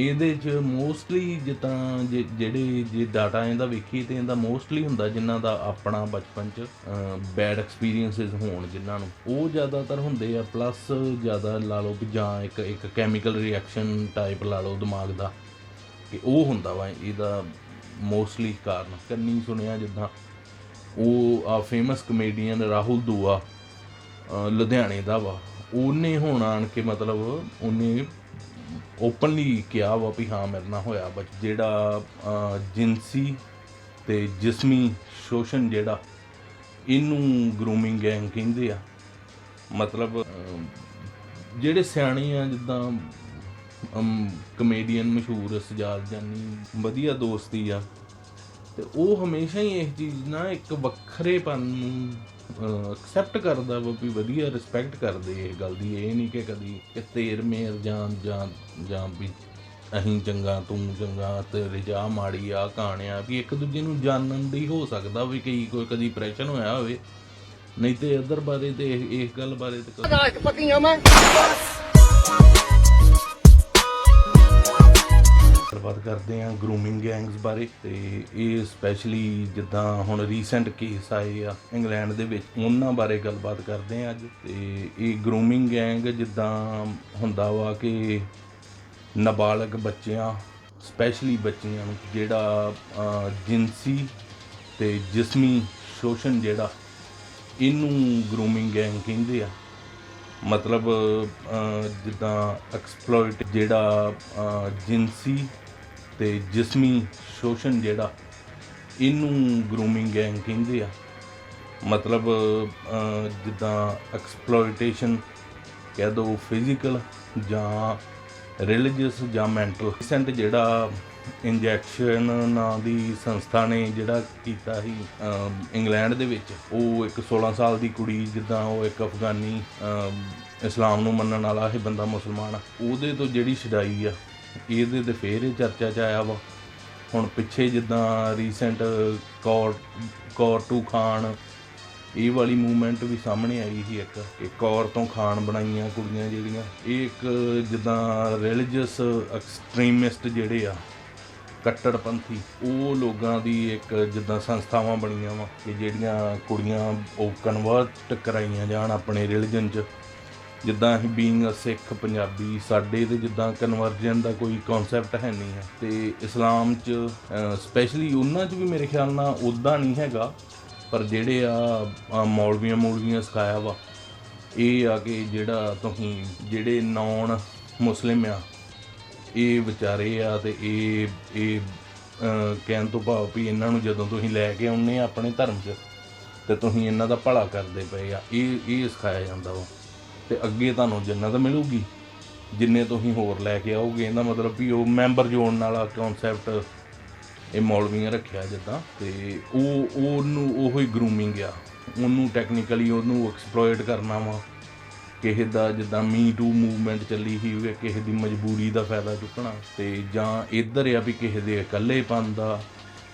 ਇਹਦੇ ਚ ਮੋਸਟਲੀ ਜਿੱਦਾਂ ਜੇ- ਜਿਹੜੇ ਜੇ ਡਾਟਾ ਇਹਦਾ ਵੇਖੀ ਤੇ ਇਹਦਾ ਮੋਸਟਲੀ ਹੁੰਦਾ ਜਿਨ੍ਹਾਂ ਦਾ ਆਪਣਾ ਬਚਪਨ ਚ ਬੈਡ ਐਕਸਪੀਰੀਐਂਸਸ ਹੋਣ ਜਿਨ੍ਹਾਂ ਨੂੰ, ਉਹ ਜ਼ਿਆਦਾਤਰ ਹੁੰਦੇ ਆ ਪਲੱਸ ਜ਼ਿਆਦਾ ਲਾ ਲਓ ਵੀ ਜਾਂ ਇੱਕ ਇੱਕ ਕੈਮੀਕਲ ਰਿਐਕਸ਼ਨ ਟਾਈਪ ਲਾ ਲਓ ਦਿਮਾਗ ਦਾ ਕਿ ਉਹ ਹੁੰਦਾ ਵਾ ਇਹਦਾ ਮੋਸਟਲੀ ਕਾਰਨ। ਕੰਨੀ ਸੁਣਿਆ ਜਿੱਦਾਂ ਉਹ ਆ ਫੇਮਸ ਕਮੇਡੀਅਨ ਰਾਹੁਲ ਦੂਆ ਲੁਧਿਆਣੇ ਦਾ ਵਾ, ਉਹਨੇ ਹੁਣ ਆਣ ਕੇ ਮਤਲਬ ਉਹਨੇ ਓਪਨਲੀ ਕਿਹਾ ਵਾ ਵੀ ਹਾਂ ਮੇਰੇ ਨਾਲ ਹੋਇਆ ਬਟ ਜਿਹੜਾ ਅ, ਜਿਨਸੀ ਤੇ ਜਿਸਮੀ ਸ਼ੋਸ਼ਣ ਜਿਹੜਾ ਇਹਨੂੰ ਗਰੂਮਿੰਗ ਗੈਂਗ ਕਹਿੰਦੇ ਆ। ਮਤਲਬ ਜਿਹੜੇ ਸਿਆਣੇ ਆ ਜਿੱਦਾਂ ਕਮੇਡੀਅਨ ਮਸ਼ਹੂਰ ਸਜਾਦ ਜਾਨੀ ਵਧੀਆ ਦੋਸਤੀ ਆ ਤੇ ਉਹ ਹਮੇਸ਼ਾ ਹੀ ਇਸ ਚੀਜ਼ ਨਾਲ ਇੱਕ ਵੱਖਰੇਪਨ ਨੂੰ ਐਕਸੈਪਟ ਕਰਦਾ ਵਾ ਵੀ ਵਧੀਆ ਰਿਸਪੈਕਟ ਕਰਦੇ ਇਹ ਗੱਲ ਦੀ। ਇਹ ਨਹੀਂ ਕਿ ਕਦੀ ਕਿ ਤੇਰ ਮੇਰ ਜਾਂ ਜਾਂ ਜਾਂ ਵੀ ਅਹੀਂ ਚੰਗਾ, ਤੂੰ ਚੰਗਾ, ਤੇ ਰਜਾ ਮਾੜੀ ਆ ਕਹਾਣਿਆ ਵੀ ਇੱਕ ਦੂਜੇ ਨੂੰ ਜਾਣਨ ਦੀ ਹੋ ਸਕਦਾ ਵੀ ਕਈ ਕੋਈ ਕਦੀ ਪ੍ਰੈਸ਼ਨ ਹੋਇਆ ਹੋਵੇ। ਨਹੀਂ ਤੇ ਅਦਰ ਬਾਰੇ ਤੇ ਇਹ- ਇਸ ਗੱਲ ਬਾਰੇ ਤੇ ਰਾਸ਼ਟਰਪਤੀ ਹਾਂ ਮੈਂ। ਗੱਲਬਾਤ ਕਰਦੇ ਹਾਂ ਗਰੂਮਿੰਗ ਗੈਂਗਸ ਬਾਰੇ ਤੇ ਇਹ ਸਪੈਸ਼ਲੀ ਜਿੱਦਾਂ ਹੁਣ ਰੀਸੈਂਟ ਕੇਸ ਆਏ ਆ ਇੰਗਲੈਂਡ ਦੇ ਵਿੱਚ ਉਹਨਾਂ ਬਾਰੇ ਗੱਲਬਾਤ ਕਰਦੇ ਹਾਂ ਅੱਜ ਤੇ ਇਹ ਗਰੂਮਿੰਗ ਗੈਂਗ ਜਿੱਦਾਂ ਹੁੰਦਾ ਵਾ ਕਿ ਨਾਬਾਲਗ ਬੱਚਿਆਂ ਸਪੈਸ਼ਲੀ ਬੱਚਿਆਂ ਨੂੰ ਜਿਹੜਾ ਅਹ, ਜਿਨਸੀ ਤੇ ਜਿਸਮੀ ਸ਼ੋਸ਼ਣ ਜਿਹੜਾ ਇਹਨੂੰ ਗਰੂਮਿੰਗ ਗੈਂਗ ਕਹਿੰਦੇ ਆ। ਮਤਲਬ ਜਿੱਦਾਂ ਐਕਸਪਲੋਇਟ ਜਿਹੜਾ ਅਹ, ਜਿਨਸੀ ਤੇ ਜਿਸਮੀ ਸ਼ੋਸ਼ਣ ਜਿਹੜਾ, ਇਹਨੂੰ ਗਰੂਮਿੰਗ ਗੈਂਗ ਕਹਿੰਦੇ ਆ। ਮਤਲਬ ਜਿੱਦਾਂ ਐਕਸਪਲੋਇਟੇਸ਼ਨ ਕਹਿ ਦੋ ਫਿਜ਼ੀਕਲ ਜਾਂ ਰਿਲੀਜੀਅਸ ਜਾਂ ਮੈਂਟਲ ਰੀਸੈਂਟ ਜਿਹੜਾ ਇੰਜੈਕਸ਼ਨ ਨਾਂ ਦੀ ਸੰਸਥਾ ਨੇ ਜਿਹੜਾ ਕੀਤਾ ਸੀ ਇੰਗਲੈਂਡ ਦੇ ਵਿੱਚ, ਉਹ ਇੱਕ 16 ਸਾਲ ਦੀ ਕੁੜੀ ਜਿੱਦਾਂ ਉਹ ਇੱਕ ਅਫਗਾਨੀ ਇਸਲਾਮ ਨੂੰ ਮੰਨਣ ਵਾਲਾ ਇਹ ਬੰਦਾ ਮੁਸਲਮਾਨ ਆ। ਉਹਦੇ ਤੋਂ ਜਿਹੜੀ ਛਡਾਈ ਆ ਇਹਦੇ ਤੇ ਫੇਰ ਇਹ ਚਰਚਾ 'ਚ ਆਇਆ ਵਾ। ਹੁਣ ਪਿੱਛੇ ਜਿੱਦਾਂ ਰੀਸੈਂਟ ਕੌਰ ਕੌਰ ਟੂ ਖਾਨ, ਇਹ ਵਾਲੀ ਮੂਵਮੈਂਟ ਵੀ ਸਾਹਮਣੇ ਆਈ ਸੀ ਇੱਕ। ਕਿ ਕੌਰ ਤੋਂ ਖਾਨ ਬਣਾਈਆਂ ਕੁੜੀਆਂ ਜਿਹੜੀਆਂ, ਇਹ ਇੱਕ ਜਿੱਦਾਂ ਰਿਲੀਜੀਅਸ ਐਕਸਟ੍ਰੀਮਿਸਟ ਜਿਹੜੇ ਆ, ਕੱਟੜਪੰਥੀ, ਉਹ ਲੋਕਾਂ ਦੀ ਇੱਕ ਜਿੱਦਾਂ ਸੰਸਥਾਵਾਂ ਬਣੀਆਂ ਵਾ ਕਿ ਜਿਹੜੀਆਂ ਕੁੜੀਆਂ ਉਹ ਕਨਵਰਟ ਕਰਾਈਆਂ ਜਾਣ ਆਪਣੇ ਰਿਲੀਜਨ 'ਚ। ਜਿੱਦਾਂ ਅਸੀਂ ਬੀਇੰਗ ਅ ਸਿੱਖ ਪੰਜਾਬੀ, ਸਾਡੇ ਤੇ ਜਿੱਦਾਂ ਕਨਵਰਜਨ ਦਾ ਕੋਈ ਕਨਸੈਪਟ ਹੈ ਨਹੀਂ ਹੈ। ਤੇ ਇਸਲਾਮ 'ਚ ਸਪੈਸ਼ਲੀ ਉਹਨਾਂ 'ਚ ਵੀ ਮੇਰੇ ਖਿਆਲ ਨਾਲ ਉਦਾਂ ਨਹੀਂ ਹੈਗਾ, ਪਰ ਜਿਹੜੇ ਆ ਮੌਲਵੀਆਂ ਮੌਲਵੀਆਂ ਸਿਖਾਇਆ ਵਾ, ਇਹ ਆ ਕਿ ਜਿਹੜਾ ਤੁਸੀਂ ਜਿਹੜੇ ਨੌਨ ਮੁਸਲਿਮ ਆ, ਇਹ ਵਿਚਾਰੇ ਆ ਤੇ ਇਹ ਇਹ ਕਹਿਣ ਤੋਂ ਭਾਵ ਵੀ ਇਹਨਾਂ ਨੂੰ ਜਦੋਂ ਤੁਸੀਂ ਲੈ ਕੇ ਆਉਂਦੇ ਆ ਆਪਣੇ ਧਰਮ 'ਚ, ਤੇ ਤੁਸੀਂ ਇਹਨਾਂ ਦਾ ਭਲਾ ਕਰਦੇ ਪਏ ਆ, ਇਹ ਇਹ ਸਿਖਾਇਆ ਜਾਂਦਾ ਵਾ। ਤੇ ਅੱਗੇ ਤੁਹਾਨੂੰ ਜੰਨਤ ਮਿਲੂਗੀ। ਜਿੰਨੇ ਤੁਸੀਂ ਹੋਰ ਲੈ ਕੇ ਆਓਗੇ, ਇਹਦਾ ਮਤਲਬ ਵੀ ਉਹ ਮੈਂਬਰ ਜੋੜਨ ਵਾਲਾ ਕਨਸੈਪਟ ਇਹ ਮੌਲਵੀਆਂ ਰੱਖਿਆ ਜਿੱਦਾਂ। ਤੇ ਉਹ, ਉਹਨੂੰ ਉਹੋ ਹੀ ਗਰੂਮਿੰਗ ਆ। ਉਹਨੂੰ ਟੈਕਨੀਕਲੀ ਉਹਨੂੰ ਐਕਸਪਲੋਇਟ ਕਰਨਾ ਵਾ। ਕਿਸੇ ਦਾ ਜਿੱਦਾਂ ਮੀ ਟੂ ਮੂਵਮੈਂਟ ਚੱਲੀ ਸੀ ਵੀ ਕਿਸੇ ਦੀ ਮਜਬੂਰੀ ਦਾ ਫਾਇਦਾ ਚੁੱਕਣਾ। ਤੇ ਜਾਂ ਇੱਧਰ ਆ ਵੀ ਕਿਸੇ ਦੇ ਇਕੱਲੇਪਨ ਦਾ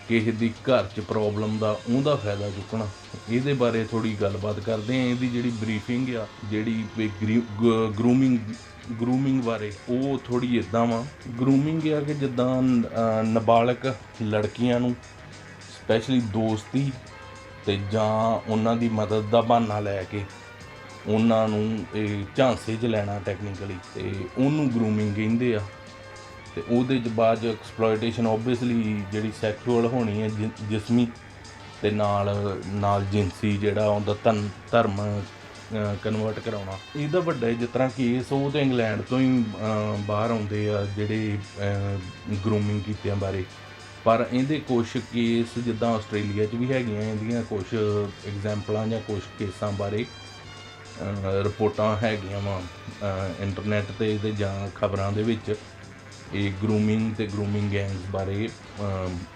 ਕਿਸੇ ਦੀ ਘਰ 'ਚ ਪ੍ਰੋਬਲਮ ਦਾ, ਉਹਦਾ ਫਾਇਦਾ ਚੁੱਕਣਾ। ਇਹਦੇ ਬਾਰੇ ਥੋੜੀ ਗੱਲਬਾਤ ਕਰਦੇ ਆ ਇਹਦੀ ਜਿਹੜੀ ਬਰੀਫਿੰਗ ਆ, ਜਿਹੜੀ ਗਰੂਮਿੰਗ ਗਰੂਮਿੰਗ ਬਾਰੇ, ਉਹ ਥੋੜੀ ਇਦਾਂ ਵਾ। ਗਰੂਮਿੰਗ ਆ ਕਿ ਜਿੱਦਾਂ ਨਾਬਾਲਗ ਲੜਕੀਆਂ ਨੂੰ ਸਪੈਸ਼ਲੀ ਦੋਸਤੀ ਤੇ ਜਾਂ ਉਹਨਾਂ ਦੀ ਮਦਦ ਦਾ ਬਹਾਨਾ ਲੈ ਕੇ ਉਹਨਾਂ ਨੂੰ ਇਹ ਝਾਂਸੇ 'ਚ ਲੈਣਾ ਟੈਕਨੀਕਲੀ ਤੇ ਉਹਨੂੰ ਗਰੂਮਿੰਗ ਕਹਿੰਦੇ ਆ। ਤੇ ਉਹਦੇ ਚ ਬਾਅਦ ਐਕਸਪਲੋਇਟੇਸ਼ਨ ਆਬਵੀਅਸਲੀ ਜਿਹੜੀ ਸੈਕਸ਼ੂਅਲ ਹੋਣੀ ਹੈ, ਜਿ- ਜਿਸਮੀ ਤੇ ਨਾਲ ਨਾਲ ਜਿੰਸੀ ਜਿਹੜਾ ਉਹਦਾ ਧਨ, ਧਰਮ ਕਨਵਰਟ ਕਰਾਉਣਾ। ਇਹਦਾ ਵੱਡਾ ਜਿਸ ਤਰ੍ਹਾਂ ਕੇਸ ਉਹ ਤੇ ਇੰਗਲੈਂਡ ਤੋਂ ਹੀ ਬਾਹਰ ਆਉਂਦੇ ਆ ਜਿਹੜੇ ਗਰੂਮਿੰਗ ਕੀਤਿਆਂ ਬਾਰੇ। ਪਰ ਇਹਦੇ ਕੁਝ ਕੇਸ ਜਿੱਦਾਂ ਆਸਟ੍ਰੇਲੀਆ 'ਚ ਵੀ ਹੈਗੀਆਂ, ਇਹਦੀਆਂ ਕੁਝ ਐਗਜ਼ਾਮਪਲਾਂ ਜਾਂ ਕੁਝ ਕੇਸਾਂ ਬਾਰੇ ਰਿਪੋਰਟਾਂ ਹੈਗੀਆਂ ਵਾ ਇੰਟਰਨੈਟ ਤੇ ਤੇ ਜਾਂ ਖਬਰਾਂ ਦੇ ਵਿੱਚ। ਇਹ ਗਰੂਮਿੰਗ ਤੇ ਗਰੂਮਿੰਗ ਗੈਂਗਸ ਬਾਰੇ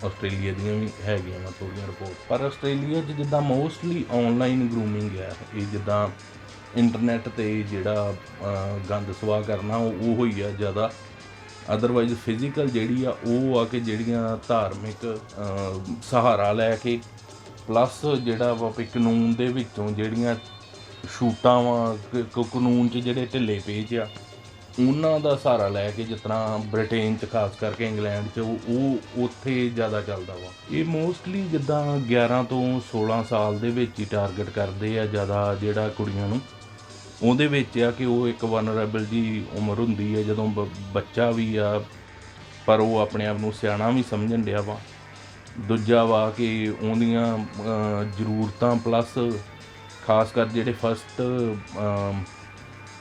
ਆਸਟ੍ਰੇਲੀਆ ਦੀਆਂ ਵੀ ਹੈਗੀਆਂ ਵਾ ਥੋੜ੍ਹੀਆਂ ਰਿਪੋਰਟ ਪਰ ਆਸਟ੍ਰੇਲੀਆ 'ਚ ਜਿੱਦਾਂ ਮੋਸਟਲੀ ਆਨਲਾਈਨ ਗਰੂਮਿੰਗ ਹੈ ਇਹ ਜਿੱਦਾਂ ਇੰਟਰਨੈਟ ਤੇ ਜਿਹੜਾ ਗੰਦ ਸਵਾ ਕਰਨਾ, ਉਹ ਉਹ ਹੀ ਆ ਜ਼ਿਆਦਾ। ਅਦਰਵਾਈਜ਼ ਫਿਜ਼ੀਕਲ ਜਿਹੜੀ ਆ, ਉਹ ਆ ਕਿ ਜਿਹੜੀਆਂ ਧਾਰਮਿਕ ਸਹਾਰਾ ਲੈ ਕੇ ਪਲੱਸ ਜਿਹੜਾ ਵਾ ਵੀ ਕਾਨੂੰਨ ਦੇ ਵਿੱਚੋਂ ਜਿਹੜੀਆਂ ਛੂਟਾਂ ਵਾ ਕਾਨੂੰਨ 'ਚ ਜਿਹੜੇ ਢਿੱਲੇ ਪੇਜ ਆ ਉਹਨਾਂ ਦਾ ਸਹਾਰਾ ਲੈ ਕੇ ਜਿਸ ਤਰ੍ਹਾਂ ਬ੍ਰਿਟੇਨ ਚ ਖਾਸ ਕਰਕੇ ਇੰਗਲੈਂਡ ਚ ਉਹ ਉਹ ਉੱਥੇ ਜ਼ਿਆਦਾ ਚੱਲਦਾ ਵਾ। ਇਹ ਮੋਸਟਲੀ ਜਿੱਦਾਂ 11 ਤੋਂ 16 ਸਾਲ ਦੇ ਵਿੱਚ ਹੀ ਟਾਰਗੇਟ ਕਰਦੇ ਆ ਜ਼ਿਆਦਾ ਜਿਹੜਾ ਕੁੜੀਆਂ ਨੂੰ। ਉਹਦੇ ਵਿੱਚ ਆ ਕਿ ਉਹ ਇੱਕ ਵਨਰੇਬਲ ਦੀ ਉਮਰ ਹੁੰਦੀ ਹੈ ਜਦੋਂ ਬ- ਬੱਚਾ ਵੀ ਆ, ਪਰ ਉਹ ਆਪਣੇ ਆਪ ਨੂੰ ਸਿਆਣਾ ਵੀ ਸਮਝਣ ਡਿਆ ਵਾ। ਦੂਜਾ ਵਾ ਕਿ ਉਹਦੀਆਂ ਜ਼ਰੂਰਤਾਂ ਪਲੱਸ ਖਾਸ ਕਰ ਜਿਹੜੇ ਫਸਟ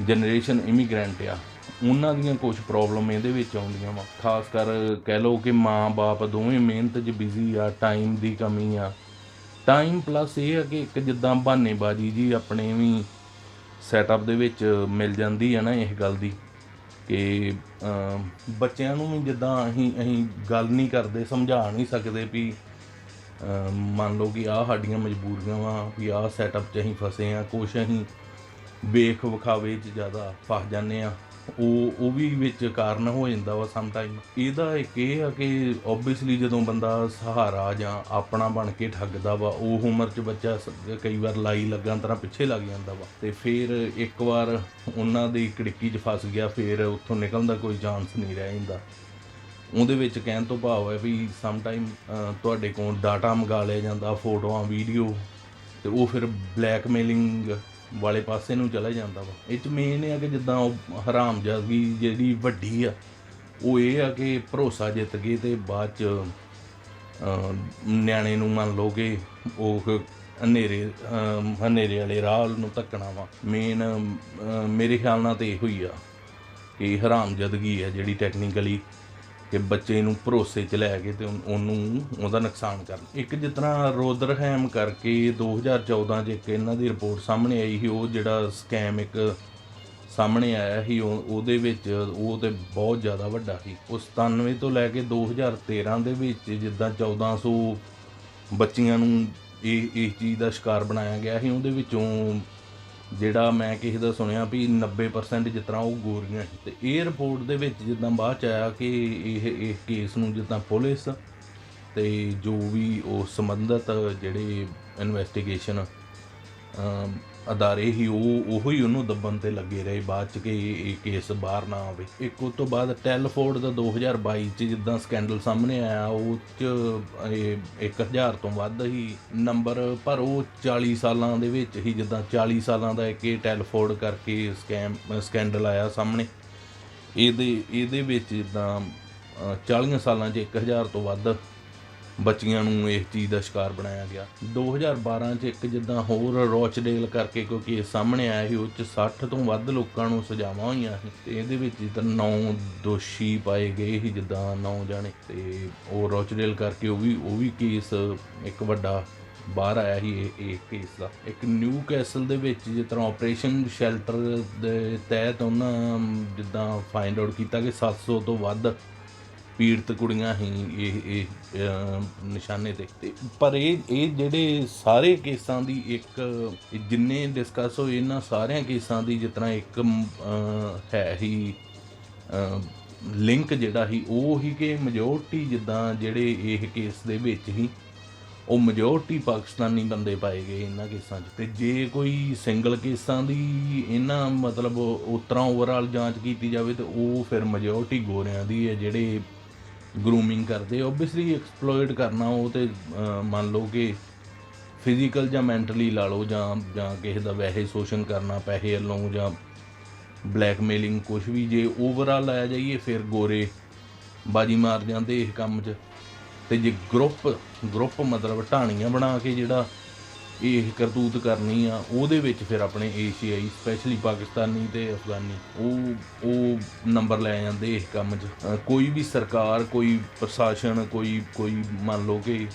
ਜਨਰੇਸ਼ਨ ਇਮੀਗ੍ਰੈਂਟ ਆ ਉਹਨਾਂ ਦੀਆਂ ਕੁਝ ਪ੍ਰੋਬਲਮ ਇਹਦੇ ਵਿੱਚ ਆਉਂਦੀਆਂ ਵਾ। ਖਾਸ ਕਰ ਕਹਿ ਲਓ ਕਿ ਮਾਂ-ਬਾਪ ਦੋਵੇਂ ਮਿਹਨਤ 'ਚ ਬਿਜ਼ੀ ਆ ਟਾਈਮ ਦੀ ਕਮੀ ਆ। ਟਾਈਮ ਪਲੱਸ ਇਹ ਆ ਕਿ ਇੱਕ ਜਿੱਦਾਂ ਬਹਾਨੇਬਾਜ਼ੀ ਜੀ ਆਪਣੇ ਵੀ ਸੈਟਅਪ ਦੇ ਵਿੱਚ ਮਿਲ ਜਾਂਦੀ ਹੈ ਨਾ ਇਹ ਗੱਲ ਦੀ ਕਿ ਬੱਚਿਆਂ ਨੂੰ ਵੀ ਜਿੱਦਾਂ ਅਸੀਂ ਅਸੀਂ ਗੱਲ ਨਹੀਂ ਕਰਦੇ, ਸਮਝਾ ਨਹੀਂ ਸਕਦੇ ਵੀ ਮੰਨ ਲਓ ਕਿ ਆਹ ਸਾਡੀਆਂ ਮਜਬੂਰੀਆਂ ਵਾ, ਵੀ ਆਹ ਸੈਟਅਪ 'ਚ ਅਸੀਂ ਫਸੇ ਆ, ਕੁਛ ਅਸੀਂ ਵੇਖ ਵਿਖਾਵੇ 'ਚ ਜ਼ਿਆਦਾ ਫਸ ਜਾਂਦੇ ਆ। ਉਹ ਉਹ ਵੀ ਵਿੱਚ ਕਾਰਨ ਹੋ ਜਾਂਦਾ ਵਾ ਸਮ ਟਾਈਮ ਇਹਦਾ ਇੱਕ ਇਹ ਆ ਕਿ ਓਬਵੀਅਸਲੀ ਜਦੋਂ ਬੰਦਾ ਸਹਾਰਾ ਜਾਂ ਆਪਣਾ ਬਣ ਕੇ ਠੱਗਦਾ ਵਾ, ਉਹ ਉਮਰ 'ਚ ਬੱਚਾ ਸ- ਕਈ ਵਾਰ ਲਾਈ ਲੱਗਾ ਤਰ੍ਹਾਂ ਪਿੱਛੇ ਲੱਗ ਜਾਂਦਾ ਵਾ। ਤੇ ਫਿਰ ਇੱਕ ਵਾਰ ਉਹਨਾਂ ਦੀ ਕੜਿੱਕੀ 'ਚ ਫਸ ਗਿਆ, ਫਿਰ ਉੱਥੋਂ ਨਿਕਲਣ ਦਾ ਕੋਈ ਚਾਂਸ ਨਹੀਂ ਰਹਿ ਜਾਂਦਾ। ਉਹਦੇ ਵਿੱਚ ਕਹਿਣ ਤੋਂ ਭਾਵ ਹੈ ਵੀ ਸਮ ਟਾਈਮ ਤੁਹਾਡੇ ਕੋਲ ਡਾਟਾ ਮੰਗਾ ਲਿਆ ਜਾਂਦਾ, ਫੋਟੋਆਂ ਵੀਡੀਓ ਤੇ ਉਹ ਫਿਰ ਬਲੈਕਮੇਲਿੰਗ ਵਾਲੇ ਪਾਸੇ ਨੂੰ ਚਲਾ ਜਾਂਦਾ ਵਾ। ਇਹ ਚ ਮੇਨ ਇਹ ਆ ਕਿ ਜਿੱਦਾਂ ਉਹ ਹਰਾਮਜ਼ਾਦਗੀ ਜਿਹੜੀ ਵੱਡੀ ਆ, ਉਹ ਇਹ ਆ ਕਿ ਭਰੋਸਾ ਜਿੱਤ ਗਏ ਤੇ ਬਾਅਦ ਚ ਨਿਆਣੇ ਨੂੰ ਮੰਨ ਲਓ ਕਿ ਉਹ ਹਨੇਰੇ ਹਨੇਰੇ ਵਾਲੇ ਰਾਹ ਨੂੰ ਧੱਕਣਾ ਵਾ। ਮੇਨ ਮੇਰੇ ਖਿਆਲ ਨਾਲ ਤੇ ਇਹੋ ਹੀ ਆ ਕਿ ਹਰਾਮਜ਼ਾਦਗੀ ਹੈ ਜਿਹੜੀ ਟੈਕਨੀਕਲੀ ਕਿ ਬੱਚੇ ਨੂੰ ਭਰੋਸੇ 'ਚ ਲੈ ਕੇ ਤੇ ਉਹਨ- ਉਹਨੂੰ ਉਹਦਾ ਨੁਕਸਾਨ ਕਰਨ। ਇੱਕ ਜਿਸ ਤਰ੍ਹਾਂ ਰੋਦਰਹੈਮ ਕਰਕੇ 2014 'ਚ ਇੱਕ ਇਹਨਾਂ ਦੀ ਰਿਪੋਰਟ ਸਾਹਮਣੇ ਆਈ ਸੀ, ਉਹ ਜਿਹੜਾ ਸਕੈਮ ਇੱਕ ਸਾਹਮਣੇ ਆਇਆ ਸੀ, ਉਹ- ਉਹਦੇ ਵਿੱਚ ਉਹ ਤੇ ਬਹੁਤ ਜ਼ਿਆਦਾ ਵੱਡਾ ਸੀ। ਉਹ 97 ਤੋਂ ਲੈ ਕੇ 2013 ਦੇ ਵਿੱਚ ਜਿੱਦਾਂ 1400 ਬੱਚੀਆਂ ਨੂੰ ਇਹ, ਇਸ ਚੀਜ਼ ਦਾ ਸ਼ਿਕਾਰ ਬਣਾਇਆ ਗਿਆ ਸੀ, ਉਹਦੇ ਵਿੱਚੋਂ ਜਿਹੜਾ ਮੈਂ ਕਿਸੇ ਦਾ ਸੁਣਿਆ ਵੀ 90% ਜਿਸ ਤਰ੍ਹਾਂ ਉਹ ਗੋਰੀਆਂ ਸੀ। ਤੇ ਇਹ ਰਿਪੋਰਟ ਦੇ ਵਿੱਚ ਜਿੱਦਾਂ ਬਾਅਦ ਚ ਆਇਆ ਕਿ ਇਹ ਇਹ ਕੇਸ ਨੂੰ ਜਿੱਦਾਂ ਪੁਲਿਸ ਤੇ ਜੋ ਵੀ ਉਹ ਸੰਬੰਧਤ ਜਿਹੜੇ ਇਨਵੈਸਟੀਗੇਸ਼ਨ ਅਦਾਰੇ ਹੀ ਉਹ ਉਹੋ ਹੀ ਉਹਨੂੰ ਦੱਬਣ ਤੇ ਲੱਗੇ ਰਹੇ ਬਾਅਦ ਚ ਕਿ ਇਹ ਕੇਸ ਬਾਹਰ ਨਾ ਆਵੇ। ਇੱਕ ਉਸ ਤੋਂ ਬਾਅਦ ਟੈਲਫੋਰਡ ਦਾ 2022 ਚ ਜਿੱਦਾਂ ਸਕੈਂਡਲ ਸਾਹਮਣੇ ਆਇਆ ਉਹ ਚ ਇਹ 1000 ਤੋਂ ਵੱਧ ਹੀ ਨੰਬਰ ਪਰ ਉਹ 40 ਸਾਲਾਂ ਦੇ ਵਿੱਚ ਹੀ ਜਿੱਦਾਂ 40 ਸਾਲਾਂ ਦਾ ਇੱਕ ਇਹ ਟੈਲਫੋਰਡ ਕਰਕੇ ਸਕੈਮ ਸਕੈਂਡਲ ਆਇਆ ਸਾਹਮਣੇ। ਇਹਦੇ ਇਹਦੇ ਵਿੱਚ ਜਿੱਦਾਂ ਅ, 40 ਸਾਲਾਂ 'ਚ 1000 ਤੋਂ ਵੱਧ ਬੱਚੀਆਂ ਨੂੰ ਇਸ ਚੀਜ਼ ਦਾ ਸ਼ਿਕਾਰ ਬਣਾਇਆ ਗਿਆ। 2012 'ਚ ਇੱਕ ਜਿੱਦਾਂ ਹੋਰ ਰੋਚਡੇਲ ਕਰਕੇ ਕੋਈ ਕੇਸ ਸਾਹਮਣੇ ਆਇਆ ਸੀ, ਉਹ 'ਚ 60 ਤੋਂ ਵੱਧ ਲੋਕਾਂ ਨੂੰ ਸਜ਼ਾਵਾਂ ਹੋਈਆਂ ਸੀ। ਤੇ ਇਹਦੇ ਵਿੱਚ ਜਿੱਦਾਂ 9 ਦੋਸ਼ੀ ਪਾਏ ਗਏ ਸੀ, ਜਿੱਦਾਂ 9 ਜਾਣੇ। ਤੇ ਉਹ ਰੋਚਡੇਲ ਕਰਕੇ ਉਹ ਵੀ ਉਹ ਵੀ ਕੇਸ ਇੱਕ ਵੱਡਾ ਬਾਹਰ ਆਇਆ ਸੀ ਇਹ ਇਹ ਕੇਸ ਦਾ। ਇੱਕ ਨਿਊ ਕੈਸਲ ਦੇ ਵਿੱਚ ਜਿਸ ਤਰ੍ਹਾਂ ਆਪਰੇਸ਼ਨ ਸ਼ੈਲਟਰ ਦੇ ਤਹਿਤ ਉਹਨਾਂ ਜਿੱਦਾਂ ਫਾਈਂਡ ਆਊਟ ਕੀਤਾ ਕਿ 700 ਤੋਂ ਵੱਧ ਪੀੜਤ ਕੁੜੀਆਂ ਹੀ ਇਹ ਇਹ ਨਿਸ਼ਾਨੇ ਤੇ। ਤੇ ਪਰ ਇਹ ਇਹ ਜਿਹੜੇ ਸਾਰੇ ਕੇਸਾਂ ਦੀ ਇੱਕ ਜਿੰਨੇ ਡਿਸਕਸ ਹੋਏ, ਇਹਨਾਂ ਸਾਰਿਆਂ ਕੇਸਾਂ ਦੀ ਜਿਸ ਤਰ੍ਹਾਂ ਇੱਕ ਹੈ ਹੀ ਲਿੰਕ ਜਿਹੜਾ ਹੀ, ਉਹ ਹੀ ਕਿ ਮੈਜੋਰਟੀ ਜਿੱਦਾਂ ਜਿਹੜੇ ਇਹ ਕੇਸ ਦੇ ਵਿੱਚ ਹੀ, ਉਹ ਮੈਜੋਰਟੀ ਪਾਕਿਸਤਾਨੀ ਬੰਦੇ ਪਾਏ ਗਏ ਇਹਨਾਂ ਕੇਸਾਂ 'ਚ। ਤੇ ਜੇ ਕੋਈ ਸਿੰਗਲ ਕੇਸਾਂ ਦੀ ਇਹਨਾਂ ਮਤਲਬ ਉਤਰਾ ਓਵਰਆਲ ਜਾਂਚ ਕੀਤੀ ਜਾਵੇ, ਤੇ ਉਹ ਫਿਰ ਮੈਜੋਰਟੀ ਗੋਰਿਆਂ ਦੀ ਹੈ, ਜਿਹੜੇ ਗਰੂਮਿੰਗ ਕਰਦੇ ਓਬਵੀਅਸਲੀ ਐਕਸਪਲੋਇਟ ਕਰਨਾ ਉਹ ਤੇ ਮੰਨ ਲਓ ਕਿ ਫਿਜ਼ੀਕਲ ਜਾਂ ਮੈਂਟਲੀ ਲਾ ਲਓ ਜਾਂ ਜਾਂ ਕਿਸੇ ਦਾ ਵੈਸੇ ਸ਼ੋਸ਼ਣ ਕਰਨਾ, ਪੈਸੇ ਵੱਲੋਂ ਜਾਂ ਬਲੈਕਮੇਲਿੰਗ ਕੁਝ ਵੀ, ਜੇ ਓਵਰਆਲ ਆਇਆ ਜਾਈਏ ਫਿਰ ਗੋਰੇ ਬਾਜੀ ਮਾਰ ਜਾਂਦੇ ਇਹ ਕੰਮ 'ਚ। ਤੇ ਜੇ ਗਰੁੱਪ ਗਰੁੱਪ ਮਤਲਬ ਢਾਣੀਆਂ ਬਣਾ ਕੇ ਜਿਹੜਾ ਇਹ ਕਰਤੂਤ ਕਰਨੀ ਆ, ਉਹਦੇ ਵਿੱਚ ਫਿਰ ਆਪਣੇ ਏਸ਼ੀਆਈ ਸਪੈਸ਼ਲੀ ਪਾਕਿਸਤਾਨੀ ਤੇ ਅਫਗਾਨੀ, ਉਹ ਉਹ ਨੰਬਰ ਲੈ ਜਾਂਦੇ ਇਸ ਕੰਮ 'ਚ। ਕੋਈ ਵੀ ਸਰਕਾਰ, ਕੋਈ ਪ੍ਰਸ਼ਾਸਨ, ਕੋਈ ਕੋਈ ਮੰਨ ਲਓ ਕਿ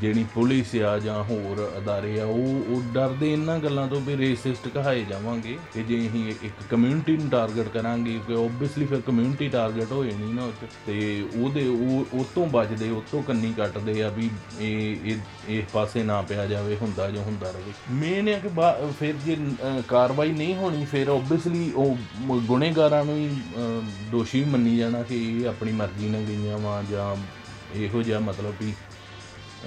ਜਿਹੜੀ ਪੁਲਿਸ ਆ ਜਾਂ ਹੋਰ ਅਦਾਰੇ ਆ, ਉਹ ਉਹ ਡਰਦੇ ਇਹਨਾਂ ਗੱਲਾਂ ਤੋਂ ਵੀ ਰੇਸਿਸਟ ਕਹਾਏ ਜਾਵਾਂਗੇ ਕਿ ਜੇ ਅਸੀਂ ਇੱਕ ਕਮਿਊਨਿਟੀ ਨੂੰ ਟਾਰਗੇਟ ਕਰਾਂਗੇ, ਕਿ ਓਬਵੀਅਸਲੀ ਫਿਰ ਕਮਿਊਨਿਟੀ ਟਾਰਗੇਟ ਹੋ ਜਾਣੀ ਨਾ ਉਹ 'ਚ। ਤੇ ਉਹਦੇ, ਉਹ ਉਹ ਤੋਂ ਬਚਦੇ, ਉਹ ਤੋਂ ਕੰਨੀ ਕੱਟਦੇ ਆ ਵੀ ਇਹ ਇਹ ਇਸ ਪਾਸੇ ਨਾ ਪਿਆ ਜਾਵੇ, ਹੁੰਦਾ ਜੋ ਹੁੰਦਾ ਰਹੇ। ਮੇਨ ਹੈ ਕਿ ਬਾ- ਫਿਰ ਜੇ ਕਾਰਵਾਈ ਨਹੀਂ ਹੋਣੀ, ਫਿਰ ਓਬਵੀਅਸਲੀ ਉਹ ਮ- ਗੁਨੇਗਾਰਾਂ ਨੂੰ ਹੀ ਦੋਸ਼ੀ ਮੰਨੀ ਜਾਣਾ ਕਿ ਇਹ ਆਪਣੀ ਮਰਜ਼ੀ ਨਾਲ ਗਈਆਂ ਵਾਂ ਜਾਂ ਇਹੋ ਜਿਹਾ ਮਤਲਬ ਵੀ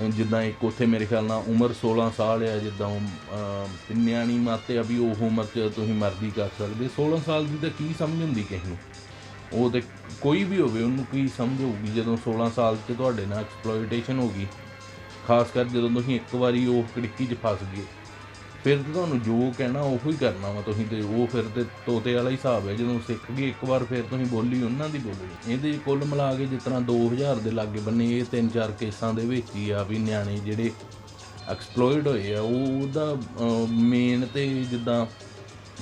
ਜਿੱਦਾਂ ਇੱਕ ਉੱਥੇ ਮੇਰੇ ਖਿਆਲ ਨਾਲ ਉਮਰ 16 ਸਾਲ ਆ ਜਿੱਦਾਂ ਅਹ, ਨਿਆਣੀ ਮਾਤੇ ਆ ਵੀ ਉਹ ਉਮਰ 'ਚ ਤੁਸੀਂ ਮਰਜ਼ੀ ਕਰ ਸਕਦੇ। 16 ਸਾਲ ਦੀ ਤਾਂ ਕੀ ਸਮਝ ਹੁੰਦੀ ਕਿਸੇ ਨੂੰ? ਉਹ ਤੇ ਕੋਈ ਵੀ ਹੋਵੇ ਉਹਨੂੰ ਕੀ ਸਮਝ ਹੋਊਗੀ? ਜਦੋਂ 16 ਸਾਲ 'ਚ ਤੁਹਾਡੇ ਨਾਲ ਐਕਸਪਲੋਇਟੇਸ਼ਨ ਹੋ ਗਈ ਖਾਸ ਕਰ ਜਦੋਂ ਤੁਸੀਂ ਇੱਕ ਵਾਰੀ ਉਹ ਕੜਿੱਕੀ 'ਚ ਫਸ ਗਏ ਫਿਰ ਤਾਂ ਤੁਹਾਨੂੰ ਜੋ ਕਹਿਣਾ ਉਹੋ ਹੀ ਕਰਨਾ ਵਾ ਤੁਸੀਂ ਤੇ ਉਹ ਫਿਰ ਤੇ ਤੋਤੇ ਵਾਲਾ ਹੀ ਹਿਸਾਬ ਹੈ, ਜਦੋਂ ਸਿੱਖ ਗਏ ਇੱਕ ਵਾਰ ਫਿਰ ਤੁਸੀਂ ਬੋਲੀ ਉਹਨਾਂ ਦੀ ਬੋਲੀ। ਇਹਦੇ ਕੁੱਲ ਮਿਲਾ ਕੇ ਜਿਸ ਤਰ੍ਹਾਂ 2000 ਦੇ ਲਾਗੇ ਬੰਨੇ ਇਹ ਤਿੰਨ ਚਾਰ ਕੇਸਾਂ ਦੇ ਵਿੱਚ ਹੀ ਆ ਵੀ ਨਿਆਣੇ ਜਿਹੜੇ ਐਕਸਪਲੋਇਡ ਹੋਏ ਆ ਉਹ ਉਹਦਾ ਮੇਨ ਤੇ ਜਿੱਦਾਂ